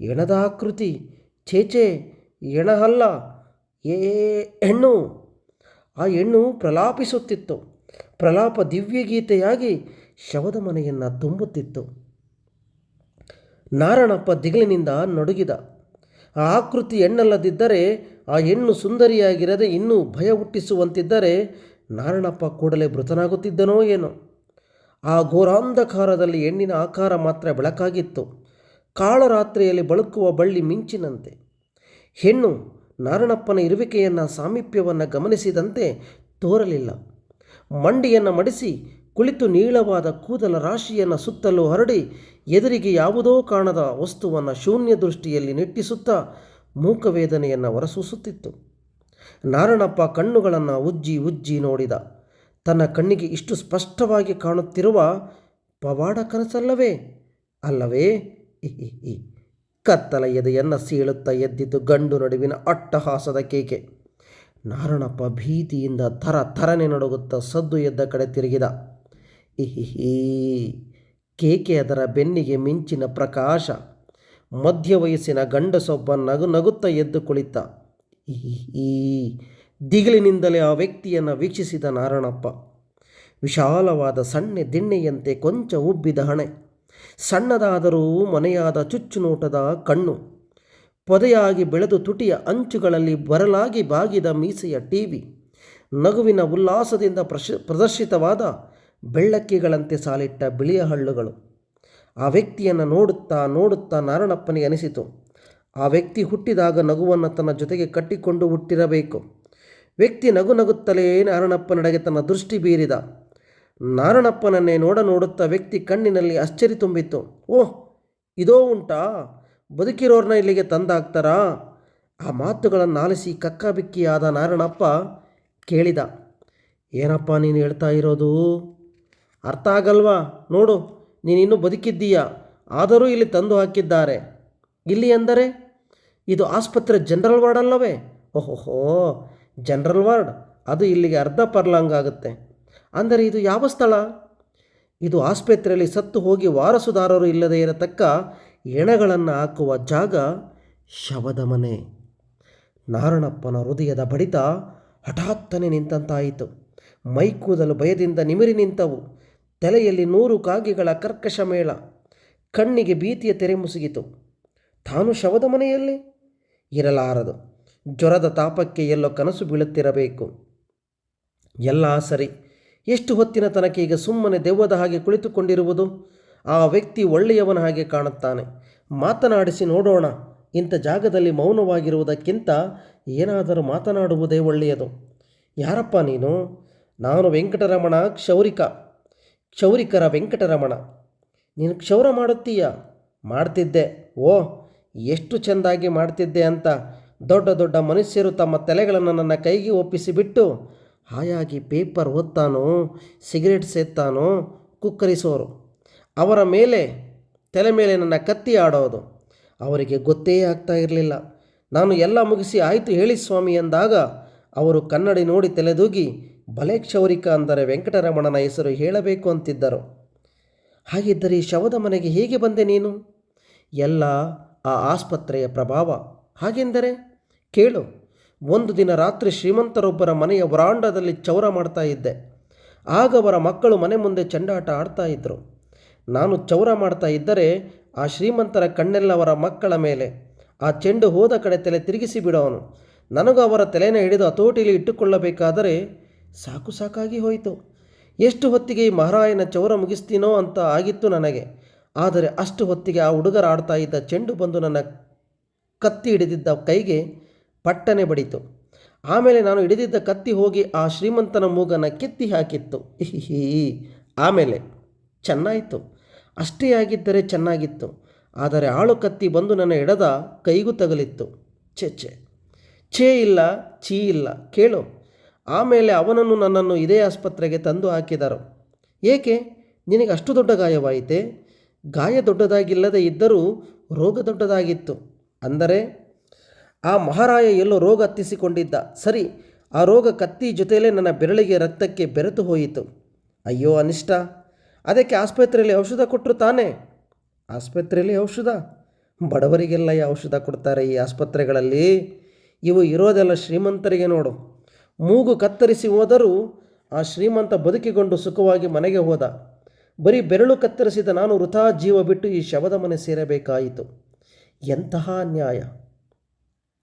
ಎಣದ ಆಕೃತಿ! ಚೇಚೆ ಎಣಹಲ್ಲ! ಏ ಹೆಣ್ಣು! ಆ ಹೆಣ್ಣು ಪ್ರಲಾಪಿಸುತ್ತಿತ್ತು. ಪ್ರಲಾಪ ದಿವ್ಯಗೀತೆಯಾಗಿ ಶವದ ಮನೆಯನ್ನು ತುಂಬುತ್ತಿತ್ತು. ನಾರಣಪ್ಪ ದಿಗಿಲಿನಿಂದ ನಡುಗಿದ. ಆ ಆಕೃತಿ ಹೆಣ್ಣಲ್ಲದಿದ್ದರೆ ಆ ಹೆಣ್ಣು ಸುಂದರಿಯಾಗಿರದೆ ಇನ್ನೂ ಭಯ ಹುಟ್ಟಿಸುವಂತಿದ್ದರೆ ನಾರಣಪ್ಪ ಕೂಡಲೇ ಮೃತನಾಗುತ್ತಿದ್ದನೋ ಏನೋ. ಆ ಘೋರಾಂಧಕಾರದಲ್ಲಿ ಹೆಣ್ಣಿನ ಆಕಾರ ಮಾತ್ರ ಬೆಳಕಾಗಿತ್ತು. ಕಾಳರಾತ್ರಿಯಲ್ಲಿ ಬಳುಕುವ ಬಳ್ಳಿ ಮಿಂಚಿನಂತೆ. ಹೆಣ್ಣು ನಾರಣಪ್ಪನ ಇರುವಿಕೆಯನ್ನು ಸಾಮೀಪ್ಯವನ್ನು ಗಮನಿಸಿದಂತೆ ತೋರಲಿಲ್ಲ. ಮಂಡಿಯನ್ನು ಮಡಿಸಿ ಕುಳಿತು ನೀಳವಾದ ಕೂದಲ ರಾಶಿಯನ್ನು ಸುತ್ತಲೂ ಹರಡಿ ಎದುರಿಗೆ ಯಾವುದೋ ಕಾಣದ ವಸ್ತುವನ್ನು ಶೂನ್ಯ ದೃಷ್ಟಿಯಲ್ಲಿ ನೆಟ್ಟಿಸುತ್ತಾ ಮೂಕವೇದನೆಯನ್ನು ಹೊರಸೂಸುತ್ತಿತ್ತು. ನಾರಣಪ್ಪ ಕಣ್ಣುಗಳನ್ನು ಉಜ್ಜಿ ಉಜ್ಜಿ ನೋಡಿದ. ತನ್ನ ಕಣ್ಣಿಗೆ ಇಷ್ಟು ಸ್ಪಷ್ಟವಾಗಿ ಕಾಣುತ್ತಿರುವ ಪವಾಡ ಕನಸಲ್ಲವೇ? ಅಲ್ಲವೇ? ಇ ಕತ್ತಲ ಎದೆಯನ್ನು ಸೀಳುತ್ತಾ ಎದ್ದಿದ್ದು ಗಂಡು ನಡುವಿನ ಅಟ್ಟಹಾಸದ ಕೇಕೆ. ನಾರಣಪ್ಪ ಭೀತಿಯಿಂದ ಥರ ಥರನೆ ನಡುಗುತ್ತಾ ಸದ್ದು ಎದ್ದ ಕಡೆ ತಿರುಗಿದ. ಇಹಿಹಿ. ಕೇಕೆ ಅದರ ಬೆನ್ನಿಗೆ ಮಿಂಚಿನ ಪ್ರಕಾಶ. ಮಧ್ಯ ವಯಸ್ಸಿನ ಗಂಡಸೊಬ್ಬ ನಗು ನಗುತ್ತಾ ಎದ್ದು ಕುಳಿತ. ಈ ದಿಗಿಲಿನಿಂದಲೇ ಆ ವ್ಯಕ್ತಿಯನ್ನು ವೀಕ್ಷಿಸಿದ ನಾರಣಪ್ಪ ವಿಶಾಲವಾದ ಸಣ್ಣ ದಿಣ್ಣೆಯಂತೆ ಕೊಂಚ ಉಬ್ಬಿದ ಹಣೆ. ಸಣ್ಣದಾದರೂ ಮನೆಯಾದ ಚುಚ್ಚುನೋಟದ ಕಣ್ಣು. ಪೊದೆಯಾಗಿ ಬೆಳೆದು ತುಟಿಯ ಅಂಚುಗಳಲ್ಲಿ ಬರಲಾಗಿ ಬಾಗಿದ ಮೀಸೆಯ ಟಿವಿ ನಗುವಿನ ಉಲ್ಲಾಸದಿಂದ ಪ್ರಶ, ಪ್ರದರ್ಶಿತವಾದ ಬೆಳ್ಳಕ್ಕಿಗಳಂತೆ ಸಾಲಿಟ್ಟ ಬಿಳಿಯ ಹಳ್ಳುಗಳು. ಆ ವ್ಯಕ್ತಿಯನ್ನು ನೋಡುತ್ತಾ ನೋಡುತ್ತಾ ನಾರಣಪ್ಪನಿಗೆ ಅನಿಸಿತು. ಆ ವ್ಯಕ್ತಿ ಹುಟ್ಟಿದಾಗ ನಗುವನ್ನು ತನ್ನ ಜೊತೆಗೆ ಕಟ್ಟಿಕೊಂಡು ಹುಟ್ಟಿರಬೇಕು. ವ್ಯಕ್ತಿ ನಗು ನಗುತ್ತಲೇ ನಾರಣಪ್ಪನಡೆಗೆ ತನ್ನ ದೃಷ್ಟಿ ಬೀರಿದ. ನಾರಣಪ್ಪನನ್ನೇ ನೋಡ ನೋಡುತ್ತಾ ವ್ಯಕ್ತಿ ಕಣ್ಣಿನಲ್ಲಿ ಆಶ್ಚರ್ಯ ತುಂಬಿತ್ತು. ಓಹ್, ಇದೋ ಉಂಟಾ? ಬದುಕಿರೋರ್ನ ಇಲ್ಲಿಗೆ ತಂದಾಗ್ತಾರಾ ಆ ಮಾತುಗಳನ್ನು ಆಲಿಸಿ ಕಕ್ಕಾಬಿಕ್ಕಿಯಾದ ನಾರಣಪ್ಪ ಕೇಳಿದ. ಏನಪ್ಪ ನೀನು ಹೇಳ್ತಾ ಇರೋದು? ಅರ್ಥ ಆಗಲ್ವಾ? ನೋಡು, ನೀನಿನ್ನೂ ಬದುಕಿದ್ದೀಯ? ಆದರೂ ಇಲ್ಲಿ ತಂದು ಹಾಕಿದ್ದಾರೆ. ಇಲ್ಲಿ ಎಂದರೆ? ಇದು ಆಸ್ಪತ್ರೆ ಜನರಲ್ ವಾರ್ಡ್ ಅಲ್ಲವೇ? ಓಹೋಹೋ, ಜನರಲ್ ವಾರ್ಡ್? ಅದು ಇಲ್ಲಿಗೆ ಅರ್ಧ ಪರ್ಲಾಂಗ್ ಆಗುತ್ತೆ. ಅಂದರೆ ಇದು ಯಾವ ಸ್ಥಳ? ಇದು ಆಸ್ಪತ್ರೆಯಲ್ಲಿ ಸತ್ತು ಹೋಗಿ ವಾರಸುದಾರರು ಇಲ್ಲದೆ ಇರತಕ್ಕ ಎಣಗಳನ್ನು ಹಾಕುವ ಜಾಗ ಶವದ ಮನೆ. ನಾರಣಪ್ಪನ ಹೃದಯದ ಬಡಿತ ಹಠಾತ್ತನೆ ನಿಂತಂತಾಯಿತು. ಮೈಕೂದಲು ಭಯದಿಂದ ನಿಮಿರಿ ನಿಂತವು. ತಲೆಯಲ್ಲಿ ನೂರು ಕಾಗೆಗಳ ಕರ್ಕಶ ಮೇಳ. ಕಣ್ಣಿಗೆ ಭೀತಿಯ ತೆರೆ ಮುಸುಗಿತು. ತಾನು ಶವದ ಮನೆಯಲ್ಲಿ? ಇರಲಾರದು. ಜ್ವರದ ತಾಪಕ್ಕೆ ಎಲ್ಲೋ ಕನಸು ಬೀಳುತ್ತಿರಬೇಕು. ಎಲ್ಲ ಸರಿ. ಎಷ್ಟು ಹೊತ್ತಿನ ತನಕ ಈಗ ಸುಮ್ಮನೆ ದೆವ್ವದ ಹಾಗೆ ಕುಳಿತುಕೊಂಡಿರುವುದು? ಆ ವ್ಯಕ್ತಿ ಒಳ್ಳೆಯವನ ಹಾಗೆ ಕಾಣುತ್ತಾನೆ. ಮಾತನಾಡಿಸಿ ನೋಡೋಣ. ಇಂಥ ಜಾಗದಲ್ಲಿ ಮೌನವಾಗಿರುವುದಕ್ಕಿಂತ ಏನಾದರೂ ಮಾತನಾಡುವುದೇ ಒಳ್ಳೆಯದು. ಯಾರಪ್ಪ ನೀನು? ನಾನು ವೆಂಕಟರಮಣ ಕ್ಷೌರಿಕ. ಕ್ಷೌರಿಕರ ವೆಂಕಟರಮಣ. ನೀನು ಕ್ಷೌರ ಮಾಡುತ್ತೀಯ? ಮಾಡ್ತಿದ್ದೆ. ಓ, ಎಷ್ಟು ಚೆಂದಾಗಿ ಮಾಡ್ತಿದ್ದೆ ಅಂತ ದೊಡ್ಡ ದೊಡ್ಡ ಮನುಷ್ಯರು ತಮ್ಮ ತಲೆಗಳನ್ನು ನನ್ನ ಕೈಗೆ ಒಪ್ಪಿಸಿಬಿಟ್ಟು ಹಾಯಾಗಿ ಪೇಪರ್ ಓದ್ತಾನೋ, ಸಿಗರೇಟ್ ಸೇತ್ತಾನೋ ಕುಕ್ಕರಿಸೋರು. ಅವರ ಮೇಲೆ, ತಲೆ ಮೇಲೆ ನನ್ನ ಕತ್ತಿ ಆಡೋದು. ಅವರಿಗೆ ಗೊತ್ತೇ ಆಗ್ತಾ ಇರಲಿಲ್ಲ. ನಾನು ಎಲ್ಲ ಮುಗಿಸಿ ಆಯಿತು ಹೇಳಿ ಸ್ವಾಮಿ ಎಂದಾಗ ಅವರು ಕನ್ನಡಿ ನೋಡಿ ತಲೆದೂಗಿ ಬಲೆ ಕ್ಷೌರಿಕ ಅಂದರೆ ವೆಂಕಟರಮಣನ ಹೆಸರು ಹೇಳಬೇಕು ಅಂತಿದ್ದರು. ಹಾಗಿದ್ದರೆ ಈ ಶವದ ಮನೆಗೆ ಹೇಗೆ ಬಂದೆ ನೀನು? ಎಲ್ಲ ಆ ಆಸ್ಪತ್ರೆಯ ಪ್ರಭಾವ. ಹಾಗೆಂದರೆ? ಕೇಳು. ಒಂದು ದಿನ ರಾತ್ರಿ ಶ್ರೀಮಂತರೊಬ್ಬರ ಮನೆಯ ವರಾಂಡದಲ್ಲಿ ಚೌರ ಮಾಡ್ತಾ ಇದ್ದೆ. ಆಗ ಅವರ ಮಕ್ಕಳು ಮನೆ ಮುಂದೆ ಚೆಂಡಾಟ ಆಡ್ತಾ ಇದ್ದರು ನಾನು ಚೌರ ಮಾಡ್ತಾ ಇದ್ದರೆ ಆ ಶ್ರೀಮಂತರ ಕಣ್ಣೆಲ್ಲವರ ಮಕ್ಕಳ ಮೇಲೆ. ಆ ಚೆಂಡು ಹೋದ ಕಡೆ ತಲೆ ತಿರುಗಿಸಿ ಬಿಡೋನು. ನನಗೂ ಅವರ ತಲೆನ ಹಿಡಿದು ಹತೋಟಿಲಿ ಇಟ್ಟುಕೊಳ್ಳಬೇಕಾದರೆ ಸಾಕು ಸಾಕಾಗಿ ಹೋಯಿತು. ಎಷ್ಟು ಹೊತ್ತಿಗೆ ಈ ಮಹಾರಾಯನ ಚೌರ ಮುಗಿಸ್ತೀನೋ ಅಂತ ಆಗಿತ್ತು ನನಗೆ. ಆದರೆ ಅಷ್ಟು ಹೊತ್ತಿಗೆ ಆ ಹುಡುಗರ ಆಡ್ತಾ ಇದ್ದ ಚೆಂಡು ಬಂದು ನನ್ನ ಕತ್ತಿ ಹಿಡಿದಿದ್ದ ಕೈಗೆ ಪಟ್ಟನೆ ಬಡಿತು. ಆಮೇಲೆ ನಾನು ಹಿಡಿದಿದ್ದ ಕತ್ತಿ ಹೋಗಿ ಆ ಶ್ರೀಮಂತನ ಮೂಗನ್ನು ಕೆತ್ತಿ ಹಾಕಿತ್ತು. ಹಿ ಆಮೇಲೆ ಚೆನ್ನಾಯಿತು. ಅಷ್ಟೇ ಆಗಿದ್ದರೆ ಚೆನ್ನಾಗಿತ್ತು. ಆದರೆ ಆಳು ಕತ್ತಿ ಬಂದು ನನ್ನ ಎಡದ ಕೈಗೂ ತಗಲಿತ್ತು. ಛೆ ಛೆ. ಛೇ ಇಲ್ಲ, ಛೀ ಇಲ್ಲ. ಕೇಳು. ಆಮೇಲೆ ಅವನನ್ನು ನನ್ನನ್ನು ಇದೇ ಆಸ್ಪತ್ರೆಗೆ ತಂದು ಹಾಕಿದರು. ಏಕೆ? ನಿನಗೆ ಅಷ್ಟು ದೊಡ್ಡ ಗಾಯವಾಯಿತೆ? ಗಾಯ ದೊಡ್ಡದಾಗಿಲ್ಲದೆ ಇದ್ದರೂ ರೋಗ ದೊಡ್ಡದಾಗಿತ್ತು. ಅಂದರೆ? ಆ ಮಹಾರಾಯ ಎಲ್ಲೋ ರೋಗ ಹತ್ತಿಸಿಕೊಂಡಿದ್ದ. ಸರಿ, ಆ ರೋಗ ಕತ್ತಿ ಜೊತೆಯಲ್ಲೇ ನನ್ನ ಬೆರಳಿಗೆ ರಕ್ತಕ್ಕೆ ಬೆರೆತು ಹೋಯಿತು. ಅಯ್ಯೋ, ಅನಿಷ್ಟ. ಅದಕ್ಕೆ ಆಸ್ಪತ್ರೆಯಲ್ಲಿ ಔಷಧ ಕೊಟ್ಟರು ತಾನೇ? ಆಸ್ಪತ್ರೆಯಲ್ಲಿ ಔಷಧ? ಬಡವರಿಗೆಲ್ಲ ಈ ಔಷಧ ಕೊಡ್ತಾರೆ ಈ ಆಸ್ಪತ್ರೆಗಳಲ್ಲಿ. ಇವು ಇರೋದೆಲ್ಲ ಶ್ರೀಮಂತರಿಗೆ ನೋಡು. ಮೂಗು ಕತ್ತರಿಸಿ ಹೋದರೂ ಆ ಶ್ರೀಮಂತ ಬದುಕಿಕೊಂಡು ಸುಖವಾಗಿ ಮನೆಗೆ ಹೋದ. ಬರೀ ಬೆರಳು ಕತ್ತರಿಸಿದ ನಾನು ವೃಥಾ ಜೀವ ಬಿಟ್ಟು ಈ ಶವದ ಮನೆ ಸೇರಬೇಕಾಯಿತು. ಎಂತಹ ಅನ್ಯಾಯ?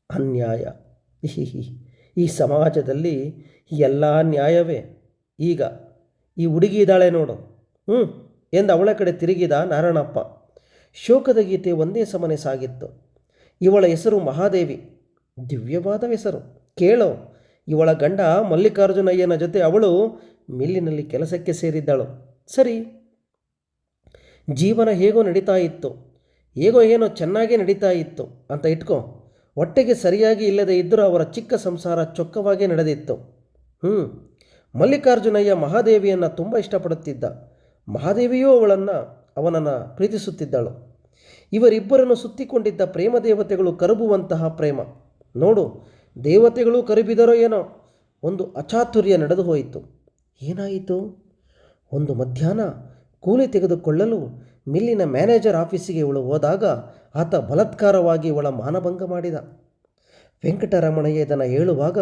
ಅನ್ಯಾಯ. ಈ ಸಮಾಜದಲ್ಲಿ ಎಲ್ಲ ನ್ಯಾಯವೇ? ಈಗ ಈ ಹುಡುಗಿ ಇದ್ದಾಳೆ ನೋಡು. ಹ್ಞೂ ಎಂದು ಅವಳ ಕಡೆ ತಿರುಗಿದ ನಾರಾಯಣಪ್ಪ. ಶೋಕದ ಗೀತೆ ಒಂದೇ ಸಮನೆ ಸಾಗಿತ್ತು. ಇವಳ ಹೆಸರು ಮಹಾದೇವಿ. ದಿವ್ಯವಾದ ಹೆಸರು. ಕೇಳೋ ಇವಳ ಗಂಡ ಮಲ್ಲಿಕಾರ್ಜುನಯ್ಯನ ಜೊತೆ ಅವಳು ಮಿಲ್ಲಿನಲ್ಲಿ ಕೆಲಸಕ್ಕೆ ಸೇರಿದ್ದಳು. ಸರಿ. ಜೀವನ ಹೇಗೋ ನಡೀತಾ ಇತ್ತು. ಹೇಗೋ ಏನೋ ಚೆನ್ನಾಗೇ ನಡೀತಾ ಇತ್ತು ಅಂತ ಇಟ್ಕೋ. ಹೊಟ್ಟೆಗೆ ಸರಿಯಾಗಿ ಇಲ್ಲದೆ ಇದ್ದರೂ ಅವರ ಚಿಕ್ಕ ಸಂಸಾರ ಚೊಕ್ಕವಾಗೇ ನಡೆದಿತ್ತು. ಹ್ಞೂ ಮಲ್ಲಿಕಾರ್ಜುನಯ್ಯ ಮಹಾದೇವಿಯನ್ನು ತುಂಬ ಇಷ್ಟಪಡುತ್ತಿದ್ದ. ಮಹಾದೇವಿಯೂ ಅವಳನ್ನು, ಅವನನ್ನು ಪ್ರೀತಿಸುತ್ತಿದ್ದಳು. ಇವರಿಬ್ಬರನ್ನು ಸುತ್ತಿಕೊಂಡಿದ್ದ ಪ್ರೇಮ ದೇವತೆಗಳು ಕರುಬುವಂತಹ ಪ್ರೇಮ. ನೋಡು ದೇವತೆಗಳು ಕರಿಬಿದರೋ ಏನೋ? ಒಂದು ಅಚಾತುರ್ಯ ನಡೆದು ಹೋಯಿತು. ಏನಾಯಿತು? ಒಂದು ಮಧ್ಯಾಹ್ನ ಕೂಲಿ ತೆಗೆದುಕೊಳ್ಳಲು ಮಿಲ್ಲಿನ ಮ್ಯಾನೇಜರ್ ಆಫೀಸಿಗೆ ಇವಳು ಹೋದಾಗ ಆತ ಬಲತ್ಕಾರವಾಗಿ ಇವಳ ಮಾನಭಂಗ ಮಾಡಿದ. ವೆಂಕಟರಮಣಯ್ಯ ಇದನ್ನು ಹೇಳುವಾಗ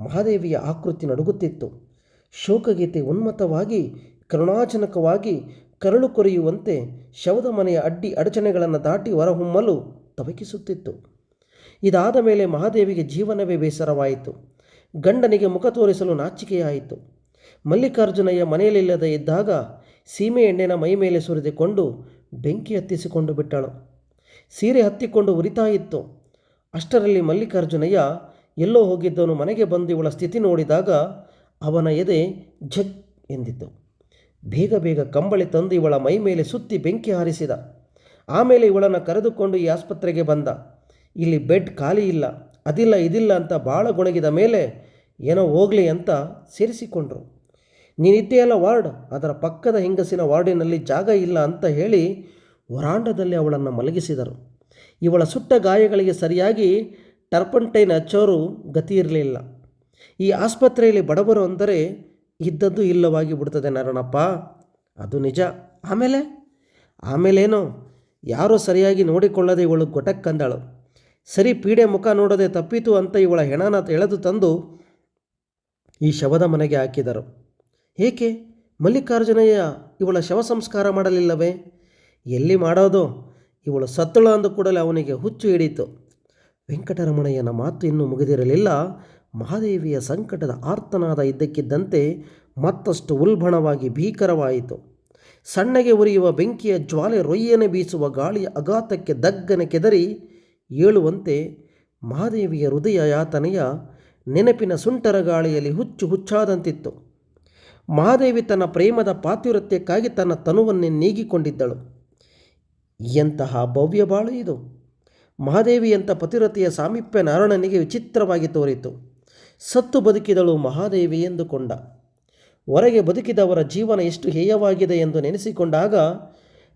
ಮಹಾದೇವಿಯ ಆಕೃತಿ ನಡುಗುತ್ತಿತ್ತು. ಶೋಕಗೀತೆ ಉನ್ಮತವಾಗಿ ಕರುಣಾಜನಕವಾಗಿ ಕರಳು ಕೊರೆಯುವಂತೆ ಶವದ ಮನೆಯ ಅಡ್ಡಿ ಅಡಚಣೆಗಳನ್ನು ದಾಟಿ ಹೊರಹೊಮ್ಮಲು ತವಕಿಸುತ್ತಿತ್ತು. ಇದಾದ ಮೇಲೆ ಮಹಾದೇವಿಗೆ ಜೀವನವೇ ಬೇಸರವಾಯಿತು. ಗಂಡನಿಗೆ ಮುಖ ತೋರಿಸಲು ನಾಚಿಕೆಯಾಯಿತು. ಮಲ್ಲಿಕಾರ್ಜುನಯ್ಯ ಮನೆಯಲ್ಲಿಲ್ಲದೆ ಇದ್ದಾಗ ಸೀಮೆ ಎಣ್ಣೆನ ಮೈ ಮೇಲೆ ಸುರಿದುಕೊಂಡು ಬೆಂಕಿ ಹತ್ತಿಸಿಕೊಂಡು ಬಿಟ್ಟಳು. ಸೀರೆ ಹತ್ತಿಕೊಂಡು ಉರಿತಾ ಇತ್ತು. ಅಷ್ಟರಲ್ಲಿ ಮಲ್ಲಿಕಾರ್ಜುನಯ್ಯ ಎಲ್ಲೋ ಹೋಗಿದ್ದವನು ಮನೆಗೆ ಬಂದು ಇವಳ ಸ್ಥಿತಿ ನೋಡಿದಾಗ ಅವನ ಎದೆ ಝಗ್ ಎಂದಿತು ಬೇಗ ಬೇಗ ಕಂಬಳಿ ತಂದು ಇವಳ ಮೈ ಮೇಲೆ ಸುತ್ತಿ ಬೆಂಕಿ ಹಾರಿಸಿದ. ಆಮೇಲೆ ಇವಳನ್ನು ಕರೆದುಕೊಂಡು ಈ ಆಸ್ಪತ್ರೆಗೆ ಬಂದ. ಇಲ್ಲಿ ಬೆಡ್ ಖಾಲಿ ಇಲ್ಲ, ಅದಿಲ್ಲ, ಇದಿಲ್ಲ ಅಂತ ಭಾಳ ಗೊಣಗಿದ ಮೇಲೆ ಏನೋ ಹೋಗಲಿ ಅಂತ ಸೇರಿಸಿಕೊಂಡ್ರು. ನೀನಿದ್ದೆಯಲ್ಲ ವಾರ್ಡ್, ಅದರ ಪಕ್ಕದ ಹೆಂಗಸಿನ ವಾರ್ಡಿನಲ್ಲಿ ಜಾಗ ಇಲ್ಲ ಅಂತ ಹೇಳಿ ವರಾಂಡದಲ್ಲಿ ಅವಳನ್ನು ಮಲಗಿಸಿದರು. ಇವಳ ಸುಟ್ಟ ಗಾಯಗಳಿಗೆ ಸರಿಯಾಗಿ ಟರ್ಪಂಟೈನ್ ಹಚ್ಚೋರು ಗತಿ ಇರಲಿಲ್ಲ. ಈ ಆಸ್ಪತ್ರೆಯಲ್ಲಿ ಬಡವರು ಅಂದರೆ ಇದ್ದದ್ದು ಇಲ್ಲವಾಗಿ ಬಿಡ್ತದೆ ನರಣಪ್ಪ ಅದು ನಿಜ. ಆಮೇಲೆ? ಆಮೇಲೇನೋ? ಯಾರೂ ಸರಿಯಾಗಿ ನೋಡಿಕೊಳ್ಳದೆ ಇವಳು ಗೊಟಕ್ಕಂದಳು ಸರಿ ಪೀಡೆ ಮುಖ ನೋಡದೆ ತಪ್ಪಿತು ಅಂತ ಇವಳ ಹೆಣನ ಎಳೆದು ತಂದು ಈ ಶವದ ಮನೆಗೆ ಹಾಕಿದರು. ಏಕೆ? ಮಲ್ಲಿಕಾರ್ಜುನಯ್ಯ ಇವಳ ಶವ ಸಂಸ್ಕಾರ ಮಾಡಲಿಲ್ಲವೇ? ಎಲ್ಲಿ ಮಾಡೋದು? ಇವಳು ಸತ್ತಳು ಅಂದ ಕೂಡಲೇ ಅವನಿಗೆ ಹುಚ್ಚು ಹಿಡಿಯಿತು ವೆಂಕಟರಮಣಯ್ಯನ ಮಾತು ಇನ್ನೂ ಮುಗಿದಿರಲಿಲ್ಲ. ಮಹಾದೇವಿಯ ಸಂಕಟದ ಆರ್ತನಾದ ಇದ್ದಕ್ಕಿದ್ದಂತೆ ಮತ್ತಷ್ಟು ಉಲ್ಬಣವಾಗಿ ಭೀಕರವಾಯಿತು. ಸಣ್ಣಗೆ ಉರಿಯುವ ಬೆಂಕಿಯ ಜ್ವಾಲೆ ರೊಯ್ಯನೆ ಬೀಸುವ ಗಾಳಿಯ ಅಗಾತಕ್ಕೆ ದಗ್ಗನೆ ಕೆದರಿ ಏಳುವಂತೆ ಮಹಾದೇವಿಯ ಹೃದಯ ಯಾತನೆಯ ನೆನಪಿನ ಸುಂಟರ ಗಾಳಿಯಲ್ಲಿ ಹುಚ್ಚು ಹುಚ್ಚಾದಂತಿತ್ತು. ಮಹಾದೇವಿ ತನ್ನ ಪ್ರೇಮದ ಪಾತಿವೃತ್ಯಕ್ಕಾಗಿ ತನ್ನ ತನುವನ್ನೇ ನೀಗಿಕೊಂಡಿದ್ದಳು. ಎಂತಹ ಭವ್ಯ ಬಾಳು ಇದು. ಮಹಾದೇವಿಯಂಥ ಪತಿರತೆಯ ಸಾಮೀಪ್ಯ ನಾರಾಯಣನಿಗೆ ವಿಚಿತ್ರವಾಗಿ ತೋರಿತು. ಸತ್ತು ಬದುಕಿದಳು ಮಹಾದೇವಿ ಎಂದುಕೊಂಡ. ಹೊರಗೆ ಬದುಕಿದವರ ಜೀವನ ಎಷ್ಟು ಹೇಯವಾಗಿದೆ ಎಂದು ನೆನೆಸಿಕೊಂಡಾಗ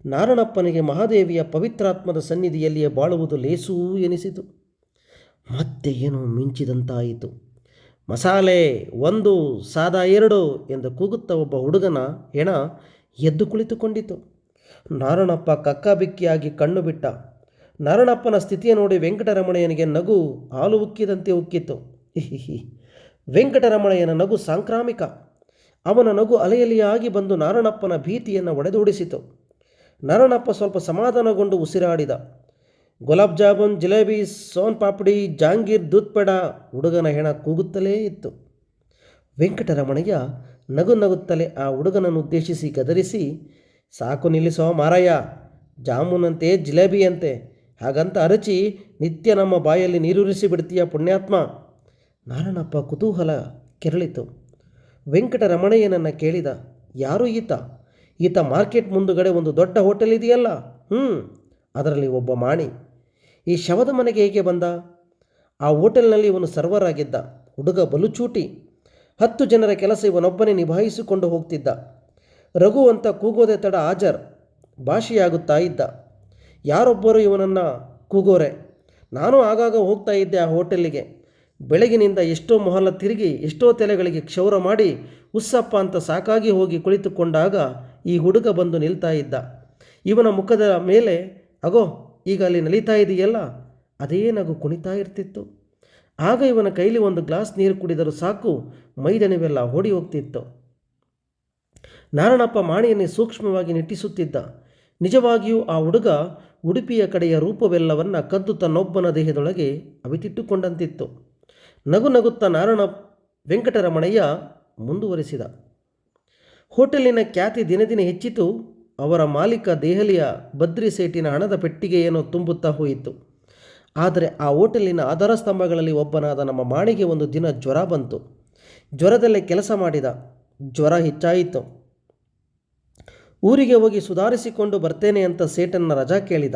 ನಾರಣಪ್ಪನಿಗೆ ಮಹಾದೇವಿಯ ಪವಿತ್ರಾತ್ಮದ ಸನ್ನಿಧಿಯಲ್ಲಿಯೇ ಬಾಳುವುದು ಲೇಸೂ ಎನಿಸಿತು. ಮತ್ತೆ ಏನೋ ಮಿಂಚಿದಂತಾಯಿತು. ಮಸಾಲೆ ಒಂದು, ಸಾದಾ ಎರಡು ಎಂದು ಕೂಗುತ್ತಾ ಒಬ್ಬ ಹುಡುಗನ ಹೆಣ ಎದ್ದು ಕುಳಿತುಕೊಂಡಿತು. ನಾರಣಪ್ಪ ಕಕ್ಕಾಬಿಕ್ಕಿಯಾಗಿ ಕಣ್ಣು ಬಿಟ್ಟ. ನಾರಣಪ್ಪನ ಸ್ಥಿತಿಯ ನೋಡಿ ವೆಂಕಟರಮಣಯ್ಯನಿಗೆ ನಗು ಹಾಲು ಉಕ್ಕಿದಂತೆ ಉಕ್ಕಿತು. ವೆಂಕಟರಮಣಯ್ಯನ ನಗು ಸಾಂಕ್ರಾಮಿಕ. ಅವನ ನಗು ಅಲೆಯಲಿಯಾಗಿ ಬಂದು ನಾರಣಪ್ಪನ ಭೀತಿಯನ್ನು ಒಡೆದೋಡಿಸಿತು. ನಾರಣಪ್ಪ ಸ್ವಲ್ಪ ಸಮಾಧಾನಗೊಂಡು ಉಸಿರಾಡಿದ. ಗುಲಾಬ್ ಜಾಮೂನ್, ಜಿಲೇಬಿ, ಸೋನ್ ಪಾಪಡಿ, ಜಾಂಗೀರ್ ದೂದ್ ಪೇಡ, ಹುಡುಗನ ಹೆಣ ಕೂಗುತ್ತಲೇ ಇತ್ತು. ವೆಂಕಟರಮಣಯ್ಯ ನಗು ನಗುತ್ತಲೇ ಆ ಹುಡುಗನನ್ನು ಉದ್ದೇಶಿಸಿ ಗದರಿಸಿ, ಸಾಕು ನಿಲ್ಲಿಸೋ ಮಾರಯ್ಯ ಜಾಮೂನಂತೆ, ಜಿಲೇಬಿಯಂತೆ, ಹಾಗಂತ ಅರಚಿ ನಿತ್ಯ ನಮ್ಮ ಬಾಯಲ್ಲಿ ನೀರುರಿಸಿ ಬಿಡ್ತೀಯ ಪುಣ್ಯಾತ್ಮ. ನಾರಾಯಣಪ್ಪ ಕುತೂಹಲ ಕೆರಳಿತು. ವೆಂಕಟರಮಣಯ್ಯನನ್ನು ಕೇಳಿದ, ಯಾರು ಈತ? ಈತ ಮಾರ್ಕೆಟ್ ಮುಂದುಗಡೆ ಒಂದು ದೊಡ್ಡ ಹೋಟೆಲ್ ಇದೆಯಲ್ಲ? ಹ್ಞೂ ಅದರಲ್ಲಿ ಒಬ್ಬ ಮಾಣಿ. ಈ ಶವದ ಮನೆಗೆ ಹೇಗೆ ಬಂದ? ಆ ಹೋಟೆಲ್ನಲ್ಲಿ ಇವನು ಸರ್ವರ್ ಆಗಿದ್ದ, ಹುಡುಗ ಬಲುಚೂಟಿ. ಹತ್ತು ಜನರ ಕೆಲಸ ಇವನೊಬ್ಬನೇ ನಿಭಾಯಿಸಿಕೊಂಡು ಹೋಗ್ತಿದ್ದ. ರಘು ಅಂತ ಕೂಗೋದೆ ತಡ ಹಾಜರ್, ಭಾಷೆಯಾಗುತ್ತಾ ಇದ್ದ. ಯಾರೊಬ್ಬರು ಇವನನ್ನು ಕೂಗೋರೆ? ನಾನು ಆಗಾಗ ಹೋಗ್ತಾ ಇದ್ದೆ ಆ ಹೋಟೆಲ್ಲಿಗೆ. ಬೆಳಗಿನಿಂದ ಎಷ್ಟೋ ಮೊಹಲ ತಿರುಗಿ, ಎಷ್ಟೋ ತಲೆಗಳಿಗೆ ಕ್ಷೌರ ಮಾಡಿ, ಉಸ್ಸಪ್ಪ ಅಂತ ಸಾಕಾಗಿ ಹೋಗಿ ಕುಳಿತುಕೊಂಡಾಗ ಈ ಹುಡುಗ ಬಂದು ನಿಲ್ತಾ ಇದ್ದ. ಇವನ ಮುಖದ ಮೇಲೆ, ಅಗೋ, ಈಗ ಅಲ್ಲಿ ನಲಿತಾ ಇದೆಯಲ್ಲ? ಅದೇ ನಗು ಕುಣಿತಾ ಇರ್ತಿತ್ತು. ಆಗ ಇವನ ಕೈಲಿ ಒಂದು ಗ್ಲಾಸ್ ನೀರು ಕುಡಿದರೂ ಸಾಕು, ಮೈದನವೆಲ್ಲ ಓಡಿ ಹೋಗ್ತಿತ್ತು. ನಾರಣಪ್ಪ ಮಾಣಿಯನ್ನೇ ಸೂಕ್ಷ್ಮವಾಗಿ ನಿಟ್ಟಿಸುತ್ತಿದ್ದ. ನಿಜವಾಗಿಯೂ ಆ ಹುಡುಗ ಉಡುಪಿಯ ಕಡೆಯ ರೂಪವೆಲ್ಲವನ್ನ ಕದ್ದು ತನ್ನೊಬ್ಬನ ದೇಹದೊಳಗೆ ಅವಿತಿಟ್ಟುಕೊಂಡಂತಿತ್ತು. ನಗು ನಗುತ್ತ ನಾರಾಯಣ ವೆಂಕಟರಮಣಯ್ಯ ಮುಂದುವರಿಸಿದ. ಹೋಟೆಲಿನ ಖ್ಯಾತಿ ದಿನ ದಿನ ಹೆಚ್ಚಿತು. ಅವರ ಮಾಲೀಕ ದೆಹಲಿಯ ಬದ್ರಿ ಸೇಟಿನ ಹಣದ ಪೆಟ್ಟಿಗೆಯನ್ನು ತುಂಬುತ್ತಾ ಹೋಯಿತು. ಆದರೆ ಆ ಹೋಟೆಲಿನ ಆಧಾರ ಸ್ತಂಭಗಳಲ್ಲಿ ಒಬ್ಬನಾದ ನಮ್ಮ ಮಾಣಿಗೆ ಒಂದು ದಿನ ಜ್ವರ ಬಂತು. ಜ್ವರದಲ್ಲೇ ಕೆಲಸ ಮಾಡಿದ. ಜ್ವರ ಹೆಚ್ಚಾಯಿತು. ಊರಿಗೆ ಹೋಗಿ ಸುಧಾರಿಸಿಕೊಂಡು ಬರ್ತೇನೆ ಅಂತ ಸೇಟನ್ನ ರಜಾ ಕೇಳಿದ.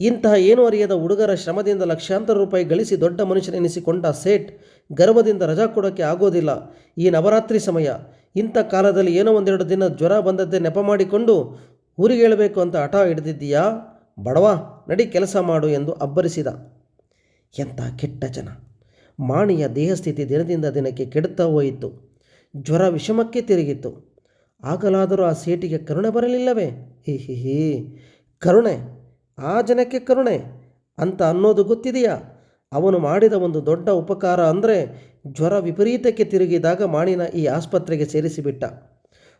ಇಂತಹ ಏನು ಅರಿಯದ ಹುಡುಗರ ಶ್ರಮದಿಂದ ಲಕ್ಷಾಂತರ ರೂಪಾಯಿ ಗಳಿಸಿ ದೊಡ್ಡ ಮನುಷ್ಯನೆನಿಸಿಕೊಂಡ ಸೇಠ್ ಗರ್ವದಿಂದ ರಜಾ ಕೊಡೋಕ್ಕೆ ಆಗೋದಿಲ್ಲ. ಈ ನವರಾತ್ರಿ ಸಮಯ ಇಂಥ ಕಾಲದಲ್ಲಿ ಏನೋ ಒಂದೆರಡು ದಿನ ಜ್ವರ ಬಂದದ್ದೇ ನೆಪ ಮಾಡಿಕೊಂಡು ಊರಿಗೆ ಹೇಳಬೇಕು ಅಂತ ಹಠ ಹಿಡಿದಿದ್ದೀಯಾ? ಬಡವಾ, ನಡಿ ಕೆಲಸ ಮಾಡು ಎಂದು ಅಬ್ಬರಿಸಿದ. ಎಂಥ ಕೆಟ್ಟ ಜನ. ಮಾಣಿಯ ದೇಹಸ್ಥಿತಿ ದಿನದಿಂದ ದಿನಕ್ಕೆ ಕೆಡುತ್ತಾ ಹೋಯಿತು. ಜ್ವರ ವಿಷಮಕ್ಕೆ ತಿರುಗಿತು. ಆಗಲಾದರೂ ಆ ಸೇಟಿಗೆ ಕರುಣೆ ಬರಲಿಲ್ಲವೇ? ಹಿ ಹಿ ಕರುಣೆ. ಆ ಜನಕ್ಕೆ ಕರುಣೆ. ಅಂತ ಅನ್ನೋದು ಗೊತ್ತಿದೆಯಾ? ಅವನು ಮಾಡಿದ ಒಂದು ದೊಡ್ಡ ಉಪಕಾರ ಅಂದರೆ ಜ್ವರ ವಿಪರೀತಕ್ಕೆ ತಿರುಗಿದಾಗ ಮಾಣಿನ ಈ ಆಸ್ಪತ್ರೆಗೆ ಸೇರಿಸಿಬಿಟ್ಟ.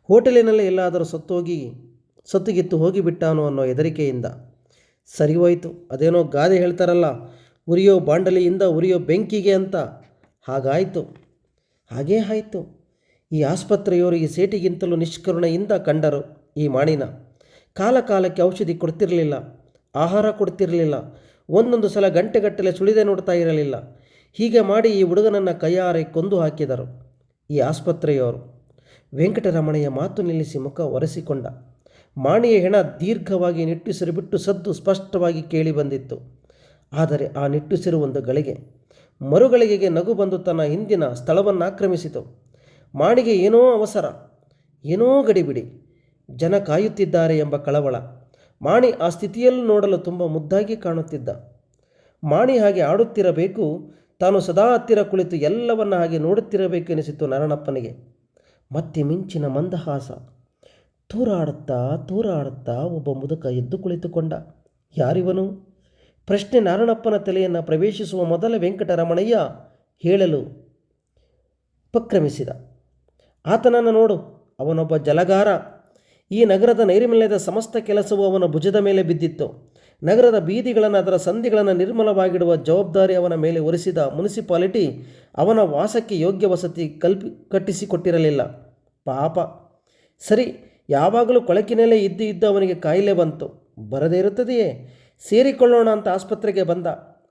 ಹೋಟೆಲಿನಲ್ಲಿ ಎಲ್ಲಾದರೂ ಸತ್ತೋಗಿ, ಸತ್ತುಗಿತ್ತು ಹೋಗಿಬಿಟ್ಟಾನು ಅನ್ನೋ ಹೆದರಿಕೆಯಿಂದ. ಸರಿ ಹೋಯಿತು, ಅದೇನೋ ಗಾದೆ ಹೇಳ್ತಾರಲ್ಲ, ಉರಿಯೋ ಬಾಂಡಲಿಯಿಂದ ಉರಿಯೋ ಬೆಂಕಿಗೆ ಅಂತ. ಹಾಗಾಯಿತು, ಹಾಗೇ ಆಯಿತು. ಈ ಆಸ್ಪತ್ರೆಯವರು ಈ ಸೇಟಿಗಿಂತಲೂ ನಿಷ್ಕರುಣೆಯಿಂದ ಕಂಡರು ಈ ಮಾಣಿನ. ಕಾಲ ಕಾಲಕ್ಕೆ ಔಷಧಿ ಕೊಡ್ತಿರಲಿಲ್ಲ, ಆಹಾರ ಕೊಡ್ತಿರಲಿಲ್ಲ ಒಂದೊಂದು ಸಲ ಗಂಟೆಗಟ್ಟಲೆ ಸುಳಿದೆ ನೋಡ್ತಾ ಇರಲಿಲ್ಲ. ಹೀಗೆ ಮಾಡಿ ಈ ಹುಡುಗನನ್ನು ಕೈಯಾರೆ ಕೊಂದು ಹಾಕಿದರು. ಈ ಆಸ್ಪತ್ರೆಯವರು ವೆಂಕಟರಮಣೆಯ ಮಾತು ನಿಲ್ಲಿಸಿ ಮುಖ ಒರೆಸಿಕೊಂಡ. ಮಾಣಿಯ ಹೆಣ ದೀರ್ಘವಾಗಿ ನಿಟ್ಟುಸಿರು ಬಿಟ್ಟು ಸದ್ದು ಸ್ಪಷ್ಟವಾಗಿ ಕೇಳಿ ಬಂದಿತ್ತು. ಆದರೆ ಆ ನಿಟ್ಟುಸಿರು ಒಂದು ಗಳಿಗೆ. ಮರುಗಳಿಗೆಗೆ ನಗು ಬಂದು ತನ್ನ ಹಿಂದಿನ ಸ್ಥಳವನ್ನು ಆಕ್ರಮಿಸಿತು ಮಾಣಿಗೆ ಏನೋ ಅವಸರ. ಏನೋ ಗಡಿಬಿಡಿ. ಜನ ಕಾಯುತ್ತಿದ್ದಾರೆ ಎಂಬ ಕಳವಳ. ಮಾಣಿ ಆ ಸ್ಥಿತಿಯಲ್ಲೂ ನೋಡಲು ತುಂಬ ಮುದ್ದಾಗಿ ಕಾಣುತ್ತಿದ್ದ. ಮಾಣಿ ಹಾಗೆ ಆಡುತ್ತಿರಬೇಕು, ತಾನು ಸದಾ ಹತ್ತಿರ ಕುಳಿತು ಎಲ್ಲವನ್ನ ಹಾಗೆ ನೋಡುತ್ತಿರಬೇಕೆನಿಸಿತು ನರಣಪ್ಪನಿಗೆ ಮತ್ತೆ ಮಿಂಚಿನ ಮಂದಹಾಸ. ತೂರಾಡುತ್ತಾ ತೂರಾಡುತ್ತಾ ಒಬ್ಬ ಮುದುಕ ಎದ್ದು ಕುಳಿತುಕೊಂಡ. ಯಾರಿವನು? ಪ್ರಶ್ನೆ ನಾರಣಪ್ಪನ ತಲೆಯನ್ನು ಪ್ರವೇಶಿಸುವ ಮೊದಲ ವೆಂಕಟರಮಣಯ್ಯ ಹೇಳಲು ಉಪಕ್ರಮಿಸಿದ. ಆತನನ್ನು ನೋಡು, ಅವನೊಬ್ಬ ಜಲಗಾರ. ಈ ನಗರದ ನೈರ್ಮಲ್ಯದ ಸಮಸ್ತ ಕೆಲಸವು ಅವನ ಭುಜದ ಮೇಲೆ ಬಿದ್ದಿತ್ತು. ನಗರದ ಬೀದಿಗಳನ್ನು ಅದರ ಸಂಧಿಗಳನ್ನು ನಿರ್ಮಲವಾಗಿಡುವ ಜವಾಬ್ದಾರಿ ಅವನ ಮೇಲೆ ಹೊರಿಸಿದ ಮುನ್ಸಿಪಾಲಿಟಿ ಅವನ ವಾಸಕ್ಕೆ ಯೋಗ್ಯ ವಸತಿ ಕಲ್ಪಿ ಕಟ್ಟಿಸಿಕೊಟ್ಟಿರಲಿಲ್ಲ. ಪಾಪ. ಸರಿ, ಯಾವಾಗಲೂ ಕೊಳಕಿನಲ್ಲೇ ಇದ್ದು ಇದ್ದು ಅವನಿಗೆ ಕಾಯಿಲೆ ಬಂತು. ಬರದೇ ಇರುತ್ತದೆಯೇ? ಸೇರಿಕೊಳ್ಳೋಣ ಅಂತ ಆಸ್ಪತ್ರೆಗೆ ಬಂದ.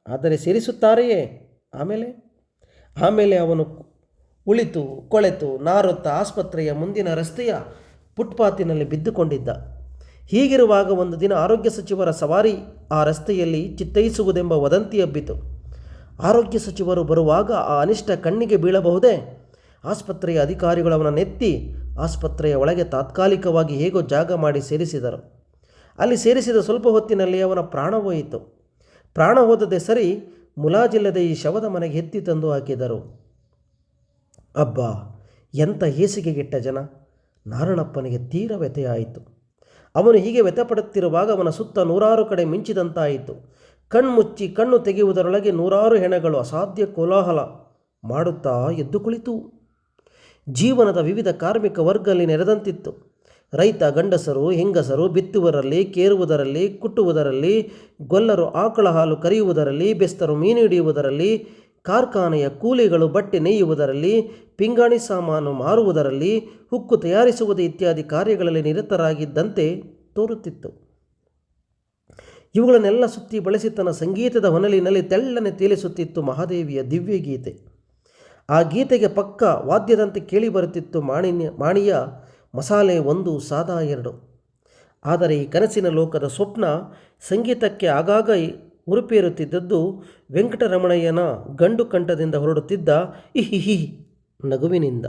ಆದರೆ ಸೇರಿಸುತ್ತಾರೆಯೇ? ಆಮೇಲೆ? ಆಮೇಲೆ ಅವನು ಉಳಿತು, ಕೊಳೆತು, ನಾರುತ್ತ ಆಸ್ಪತ್ರೆಯ ಮುಂದಿನ ರಸ್ತೆಯ ಫುಟ್ಪಾತಿನಲ್ಲಿ ಬಿದ್ದುಕೊಂಡಿದ್ದ. ಹೀಗಿರುವಾಗ ಒಂದು ದಿನ ಆರೋಗ್ಯ ಸಚಿವರ ಸವಾರಿ ಆ ರಸ್ತೆಯಲ್ಲಿ ಚಿತ್ತೈಸುವುದೆಂಬ ವದಂತಿ ಹಬ್ಬಿತು ಆರೋಗ್ಯ ಸಚಿವರು ಬರುವಾಗ ಆ ಅನಿಷ್ಟ ಕಣ್ಣಿಗೆ ಬೀಳಬಹುದೇ? ಆಸ್ಪತ್ರೆಯ ಅಧಿಕಾರಿಗಳು ನೆತ್ತಿ ಆಸ್ಪತ್ರೆಯ ಒಳಗೆ ತಾತ್ಕಾಲಿಕವಾಗಿ ಹೇಗೋ ಜಾಗ ಮಾಡಿ ಸೇರಿಸಿದರು. ಅಲ್ಲಿ ಸೇರಿಸಿದ ಸ್ವಲ್ಪ ಹೊತ್ತಿನಲ್ಲಿ ಅವನ ಪ್ರಾಣ ಹೋಯಿತು. ಪ್ರಾಣ ಹೋದದೆ ಸರಿ ಮುಲಾಜಿಲ್ಲದೆ ಈ ಶವದ ಮನೆಗೆ ಎತ್ತಿ ತಂದು ಹಾಕಿದರು. ಅಬ್ಬಾ, ಎಂಥ ಹೇಸಿಗೆಗೆಟ್ಟ ಜನ. ನಾರಣಪ್ಪನಿಗೆ ತೀರ ವ್ಯಥೆಯಾಯಿತು. ಅವನು ಹೀಗೆ ವ್ಯಥಪಡುತ್ತಿರುವಾಗ ಅವನ ಸುತ್ತ ನೂರಾರು ಕಡೆ ಮಿಂಚಿದಂತಾಯಿತು. ಕಣ್ಮುಚ್ಚಿ ಕಣ್ಣು ತೆಗೆಯುವುದರೊಳಗೆ ನೂರಾರು ಹೆಣಗಳು ಅಸಾಧ್ಯ ಕೋಲಾಹಲ ಮಾಡುತ್ತಾ ಎದ್ದು ಕುಳಿತು. ಜೀವನದ ವಿವಿಧ ಕಾರ್ಮಿಕ ವರ್ಗಲ್ಲಿ ನೆರೆದಂತಿತ್ತು. ರೈತ, ಗಂಡಸರು, ಹೆಂಗಸರು ಬಿತ್ತುವರಲ್ಲಿ ಕೇರುವುದರಲ್ಲಿ, ಕುಟ್ಟುವುದರಲ್ಲಿ, ಗೊಲ್ಲರು ಆಕಳ ಹಾಲು ಕರೆಯುವುದರಲ್ಲಿ, ಬೆಸ್ತರು ಮೀನು ಹಿಡಿಯುವುದರಲ್ಲಿ ಕಾರ್ಖಾನೆಯ ಕೂಲಿಗಳು ಬಟ್ಟೆ ನೇಯುವುದರಲ್ಲಿ, ಪಿಂಗಾಣಿ ಸಾಮಾನು ಮಾರುವುದರಲ್ಲಿ ಹುಕ್ಕು ತಯಾರಿಸುವುದು ಇತ್ಯಾದಿ ಕಾರ್ಯಗಳಲ್ಲಿ ನಿರತರಾಗಿದ್ದಂತೆ ತೋರುತ್ತಿತ್ತು. ಇವುಗಳನ್ನೆಲ್ಲ ಸುತ್ತಿ ಬಳಸಿ ತನ್ನ ಸಂಗೀತದ ಹೊನಲಿನಲ್ಲಿ ತೆಳ್ಳನೆ ತೇಲಿಸುತ್ತಿತ್ತು ಮಹಾದೇವಿಯ ದಿವ್ಯ ಗೀತೆ ಆ ಗೀತೆಗೆ ಪಕ್ಕ ವಾದ್ಯದಂತೆ ಕೇಳಿ ಬರುತ್ತಿತ್ತು ಮಾಣಿನ್ಯ, ಮಾಣಿಯ ಮಸಾಲೆ ಒಂದು, ಸಾದಾ ಎರಡು. ಆದರೆ ಈ ಕನಸಿನ ಲೋಕದ ಸ್ವಪ್ನ ಸಂಗೀತಕ್ಕೆ ಆಗಾಗ ಉರುಪೇರುತ್ತಿದ್ದದ್ದು ವೆಂಕಟರಮಣಯ್ಯನ ಗಂಡು ಕಂಠದಿಂದ ಹೊರಡುತ್ತಿದ್ದ ಇಹಿಹಿ ನಗುವಿನಿಂದ.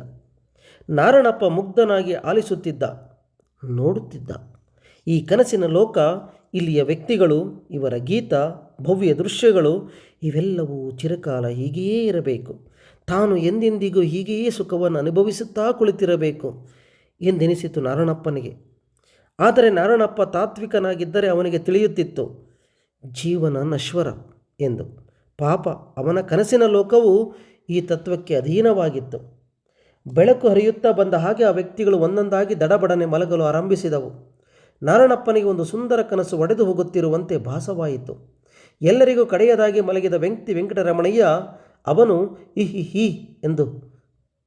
ನಾರಣಪ್ಪ ಮುಗ್ಧನಾಗಿ ಆಲಿಸುತ್ತಿದ್ದ, ನೋಡುತ್ತಿದ್ದ. ಈ ಕನಸಿನ ಲೋಕ, ಇಲ್ಲಿಯ ವ್ಯಕ್ತಿಗಳು, ಇವರ ಗೀತ, ಭವ್ಯ ದೃಶ್ಯಗಳು, ಇವೆಲ್ಲವೂ ಚಿರಕಾಲ ಹೀಗೆಯೇ ಇರಬೇಕು. ತಾನು ಎಂದೆಂದಿಗೂ ಹೀಗೆಯೇ ಸುಖವನ್ನು ಅನುಭವಿಸುತ್ತಾ ಕುಳಿತಿರಬೇಕು ಎಂದೆನಿಸಿತು ನಾರಣಪ್ಪನಿಗೆ. ಆದರೆ ನಾರಣಪ್ಪ ತಾತ್ವಿಕನಾಗಿದ್ದರೆ ಅವನಿಗೆ ತಿಳಿಯುತ್ತಿತ್ತು. ಜೀವನ ನಶ್ವರ ಎಂದು. ಪಾಪ ಅವನ ಕನಸಿನ ಲೋಕವು ಈ ತತ್ವಕ್ಕೆ ಅಧೀನವಾಗಿತ್ತು. ಬೆಳಕು ಹರಿಯುತ್ತಾ ಬಂದ ಹಾಗೆ ಆ ವ್ಯಕ್ತಿಗಳು ಒಂದೊಂದಾಗಿ ದಡಬಡನೆ ಮಲಗಲು ಆರಂಭಿಸಿದವು. ನಾರಣಪ್ಪನಿಗೆ ಒಂದು ಸುಂದರ ಕನಸು ಒಡೆದು ಹೋಗುತ್ತಿರುವಂತೆ ಭಾಸವಾಯಿತು. ಎಲ್ಲರಿಗೂ ಕಡೆಯದಾಗಿ ಮಲಗಿದ ವ್ಯಕ್ತಿ ವೆಂಕಟರಮಣಯ್ಯ, ಅವನು ಇಹಿ ಹಿ ಎಂದು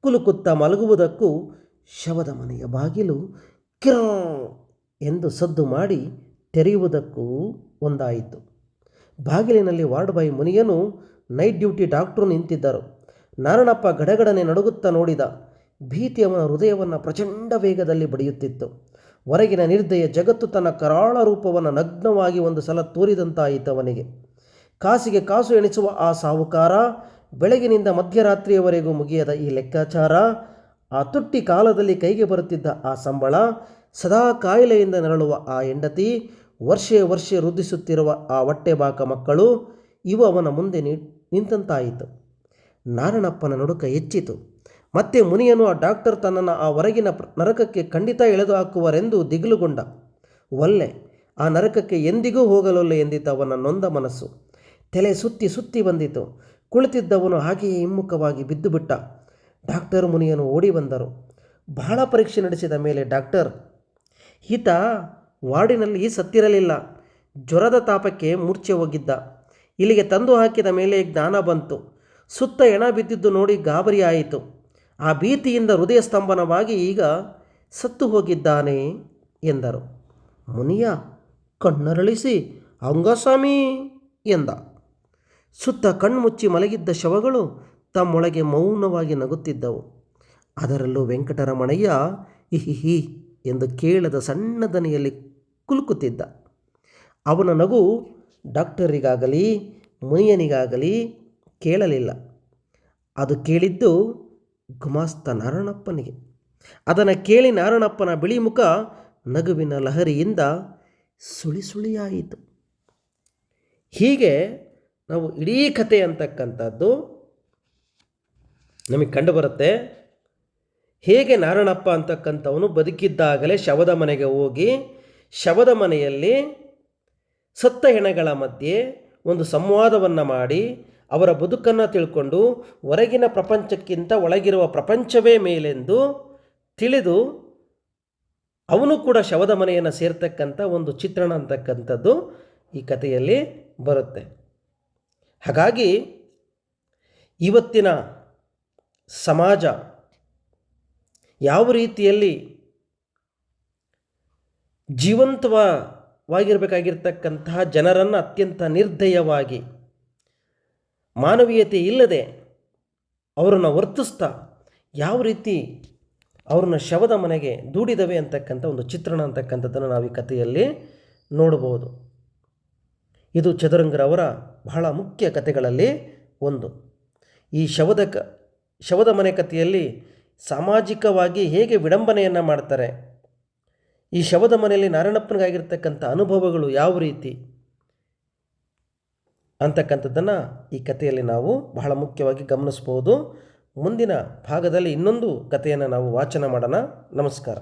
ಕುಲುಕುತ್ತಾ ಮಲಗುವುದಕ್ಕೂ ಶವದ ಮನೆಯ ಬಾಗಿಲು ಕಿರ ಎಂದು ಸದ್ದು ಮಾಡಿ ತೆರೆಯುವುದಕ್ಕೂ ಒಂದಾಯಿತು. ಬಾಗಿಲಿನಲ್ಲಿ ವಾರ್ಡ್ ಬಾಯ್ ಮುನಿಯನು ನೈಟ್ ಡ್ಯೂಟಿ ಡಾಕ್ಟ್ರು ನಿಂತಿದ್ದರು. ನಾರಣಪ್ಪ ಗಡಗಡನೆ ನಡುಗುತ್ತಾ ನೋಡಿದ ಭೀತಿ ಅವನ ಹೃದಯವನ್ನು ಪ್ರಚಂಡ ವೇಗದಲ್ಲಿ ಬಡಿಯುತ್ತಿತ್ತು. ಹೊರಗಿನ ನಿರ್ದಯ ಜಗತ್ತು ತನ್ನ ಕರಾಳ ರೂಪವನ್ನು ನಗ್ನವಾಗಿ ಒಂದು ಸಲ ತೋರಿದಂತಾಯಿತು ಅವನಿಗೆ. ಕಾಸಿಗೆ ಕಾಸು ಎಣಿಸುವ ಆ ಸಾಹುಕಾರ, ಬೆಳಗಿನಿಂದ ಮಧ್ಯರಾತ್ರಿಯವರೆಗೂ ಮುಗಿಯದ ಈ ಲೆಕ್ಕಾಚಾರ, ಆ ತುಟ್ಟಿ ಕಾಲದಲ್ಲಿ ಕೈಗೆ ಬರುತ್ತಿದ್ದ ಆ ಸಂಬಳ, ಸದಾ ಕಾಯಿಲೆಯಿಂದ ನರಳುವ ಆ ಹೆಂಡತಿ ವರ್ಷೆ ವರ್ಷೆ ವೃದ್ಧಿಸುತ್ತಿರುವ ಆ ಹೊಟ್ಟೆಬಾಕ ಮಕ್ಕಳು ಇವು ಅವನ ಮುಂದೆ ನಿಂತಂತಾಯಿತು. ನಾರಣಪ್ಪನ ನಡುಕ ಹೆಚ್ಚಿತು. ಮತ್ತೆ ಮುನಿಯನು ಆ ಡಾಕ್ಟರ್ ತನ್ನನ್ನು ಆ ಹೊರಗಿನ ನರಕಕ್ಕೆ ಖಂಡಿತ ಎಳೆದು ಹಾಕುವರೆಂದು ದಿಗಿಲುಗೊಂಡ. ಒಲ್ಲೆ, ಆ ನರಕಕ್ಕೆ ಎಂದಿಗೂ ಹೋಗಲೊಲ್ಲೆ ಎಂದಿತು ಅವನ ನೊಂದ ಮನಸ್ಸು. ತಲೆ ಸುತ್ತಿ ಸುತ್ತಿ ಬಂದಿತು. ಕುಳಿತಿದ್ದವನು ಹಾಗೆಯೇ ಹಿಮ್ಮುಖವಾಗಿ ಬಿದ್ದುಬಿಟ್ಟ. ಡಾಕ್ಟರ್ ಮುನಿಯನು ಓಡಿ ಬಂದರು. ಬಹಳ ಪರೀಕ್ಷೆ ನಡೆಸಿದ ಮೇಲೆ ಡಾಕ್ಟರ್ ಈತ ವಾರ್ಡಿನಲ್ಲಿ ಸತ್ತಿರಲಿಲ್ಲ. ಜ್ವರದ ತಾಪಕ್ಕೆ ಮೂರ್ಛೆ ಹೋಗಿದ್ದ. ಇಲ್ಲಿಗೆ ತಂದು ಹಾಕಿದ ಮೇಲೆ ಜ್ಞಾನ ಬಂತು. ಸುತ್ತ ಎಣ ಬಿದ್ದಿದ್ದು ನೋಡಿ ಗಾಬರಿ ಆಯಿತು. ಆ ಭೀತಿಯಿಂದ ಹೃದಯ ಸ್ತಂಭನವಾಗಿ ಈಗ ಸತ್ತು ಹೋಗಿದ್ದಾನೆ ಎಂದರು. ಮುನಿಯ, ಕಣ್ಣರಳಿಸಿ, ಅಂಗಸ್ವಾಮಿ ಎಂದ. ಸುತ್ತ ಕಣ್ಮುಚ್ಚಿ ಮಲಗಿದ್ದ ಶವಗಳು ತಮ್ಮೊಳಗೆ ಮೌನವಾಗಿ ನಗುತ್ತಿದ್ದವು. ಅದರಲ್ಲೂ ವೆಂಕಟರಮಣಯ್ಯ, ಇಹಿಹಿ ಎಂದು ಕೇಳದ ಸಣ್ಣ ದನಿಯಲ್ಲಿ ಕುಲುಕುತ್ತಿದ್ದ. ಅವನ ನಗು ಡಾಕ್ಟರಿಗಾಗಲಿ, ಮುನಿಯನಿಗಾಗಲಿ ಕೇಳಲಿಲ್ಲ. ಅದು ಕೇಳಿದ್ದು ಗುಮಾಸ್ತ ನಾರಣಪ್ಪನಿಗೆ ಅದನ್ನು ಕೇಳಿ ನಾರಣಪ್ಪನ ಬಿಳಿ ಮುಖ ನಗುವಿನ ಲಹರಿಯಿಂದ ಸುಳಿ ಸುಳಿಯಾಯಿತು. ಹೀಗೆ ನಾವು ಇಡೀ ಕಥೆ ಅಂತಕ್ಕಂಥದ್ದು ನಮಗೆ ಕಂಡುಬರುತ್ತೆ ಹೇಗೆ ನಾರಣಪ್ಪ ಅಂತಕ್ಕಂಥವನು ಬದುಕಿದ್ದಾಗಲೇ ಶವದ ಮನೆಗೆ ಹೋಗಿ ಶವದ ಮನೆಯಲ್ಲಿ ಸತ್ತ ಹೆಣಗಳ ಮಧ್ಯೆ ಒಂದು ಸಂವಾದವನ್ನು ಮಾಡಿ ಅವರ ಬದುಕನ್ನು ತಿಳ್ಕೊಂಡು ಹೊರಗಿನ ಪ್ರಪಂಚಕ್ಕಿಂತ ಒಳಗಿರುವ ಪ್ರಪಂಚವೇ ಮೇಲೆಂದು ತಿಳಿದು ಅವನು ಕೂಡ ಶವದ ಮನೆಯನ್ನು ಸೇರ್ತಕ್ಕಂಥ ಒಂದು ಚಿತ್ರಣ ಅಂತಕ್ಕಂಥದ್ದು ಈ ಕಥೆಯಲ್ಲಿ ಬರುತ್ತೆ. ಹಾಗಾಗಿ ಇವತ್ತಿನ ಸಮಾಜ ಯಾವ ರೀತಿಯಲ್ಲಿ ಜೀವಂತವಾಗಿರಬೇಕಾಗಿರ್ತಕ್ಕಂತಹ ಜನರನ್ನು ಅತ್ಯಂತ ನಿರ್ದಯವಾಗಿ, ಮಾನವೀಯತೆ ಇಲ್ಲದೆ ಅವರನ್ನು ವರ್ತಿಸ್ತಾ ಯಾವ ರೀತಿ ಅವ್ರನ್ನ ಶವದ ಮನೆಗೆ ದೂಡಿದವೆ ಅಂತಕ್ಕಂಥ ಒಂದು ಚಿತ್ರಣ ಅಂತಕ್ಕಂಥದ್ದನ್ನು ನಾವು ಈ ಕಥೆಯಲ್ಲಿ ನೋಡಬಹುದು ಇದು ಚದುರಂಗರವರ ಬಹಳ ಮುಖ್ಯ ಕಥೆಗಳಲ್ಲಿ ಒಂದು. ಈ ಶವದ ಕ, ಶವದ ಮನೆ ಕಥೆಯಲ್ಲಿ ಸಾಮಾಜಿಕವಾಗಿ ಹೇಗೆ ವಿಡಂಬನೆಯನ್ನು ಮಾಡ್ತಾರೆ ಈ ಶವದ ಮನೆಯಲ್ಲಿ ನಾರಾಯಣಪ್ಪನಿಗಾಗಿರ್ತಕ್ಕಂಥ ಅನುಭವಗಳು ಯಾವ ರೀತಿ ಅಂತಕ್ಕಂಥದ್ದನ್ನು ಈ ಕಥೆಯಲ್ಲಿ ನಾವು ಬಹಳ ಮುಖ್ಯವಾಗಿ ಗಮನಿಸ್ಬೋದು. ಮುಂದಿನ ಭಾಗದಲ್ಲಿ ಇನ್ನೊಂದು ಕಥೆಯನ್ನು ನಾವು ವಾಚನ ಮಾಡೋಣ. ನಮಸ್ಕಾರ.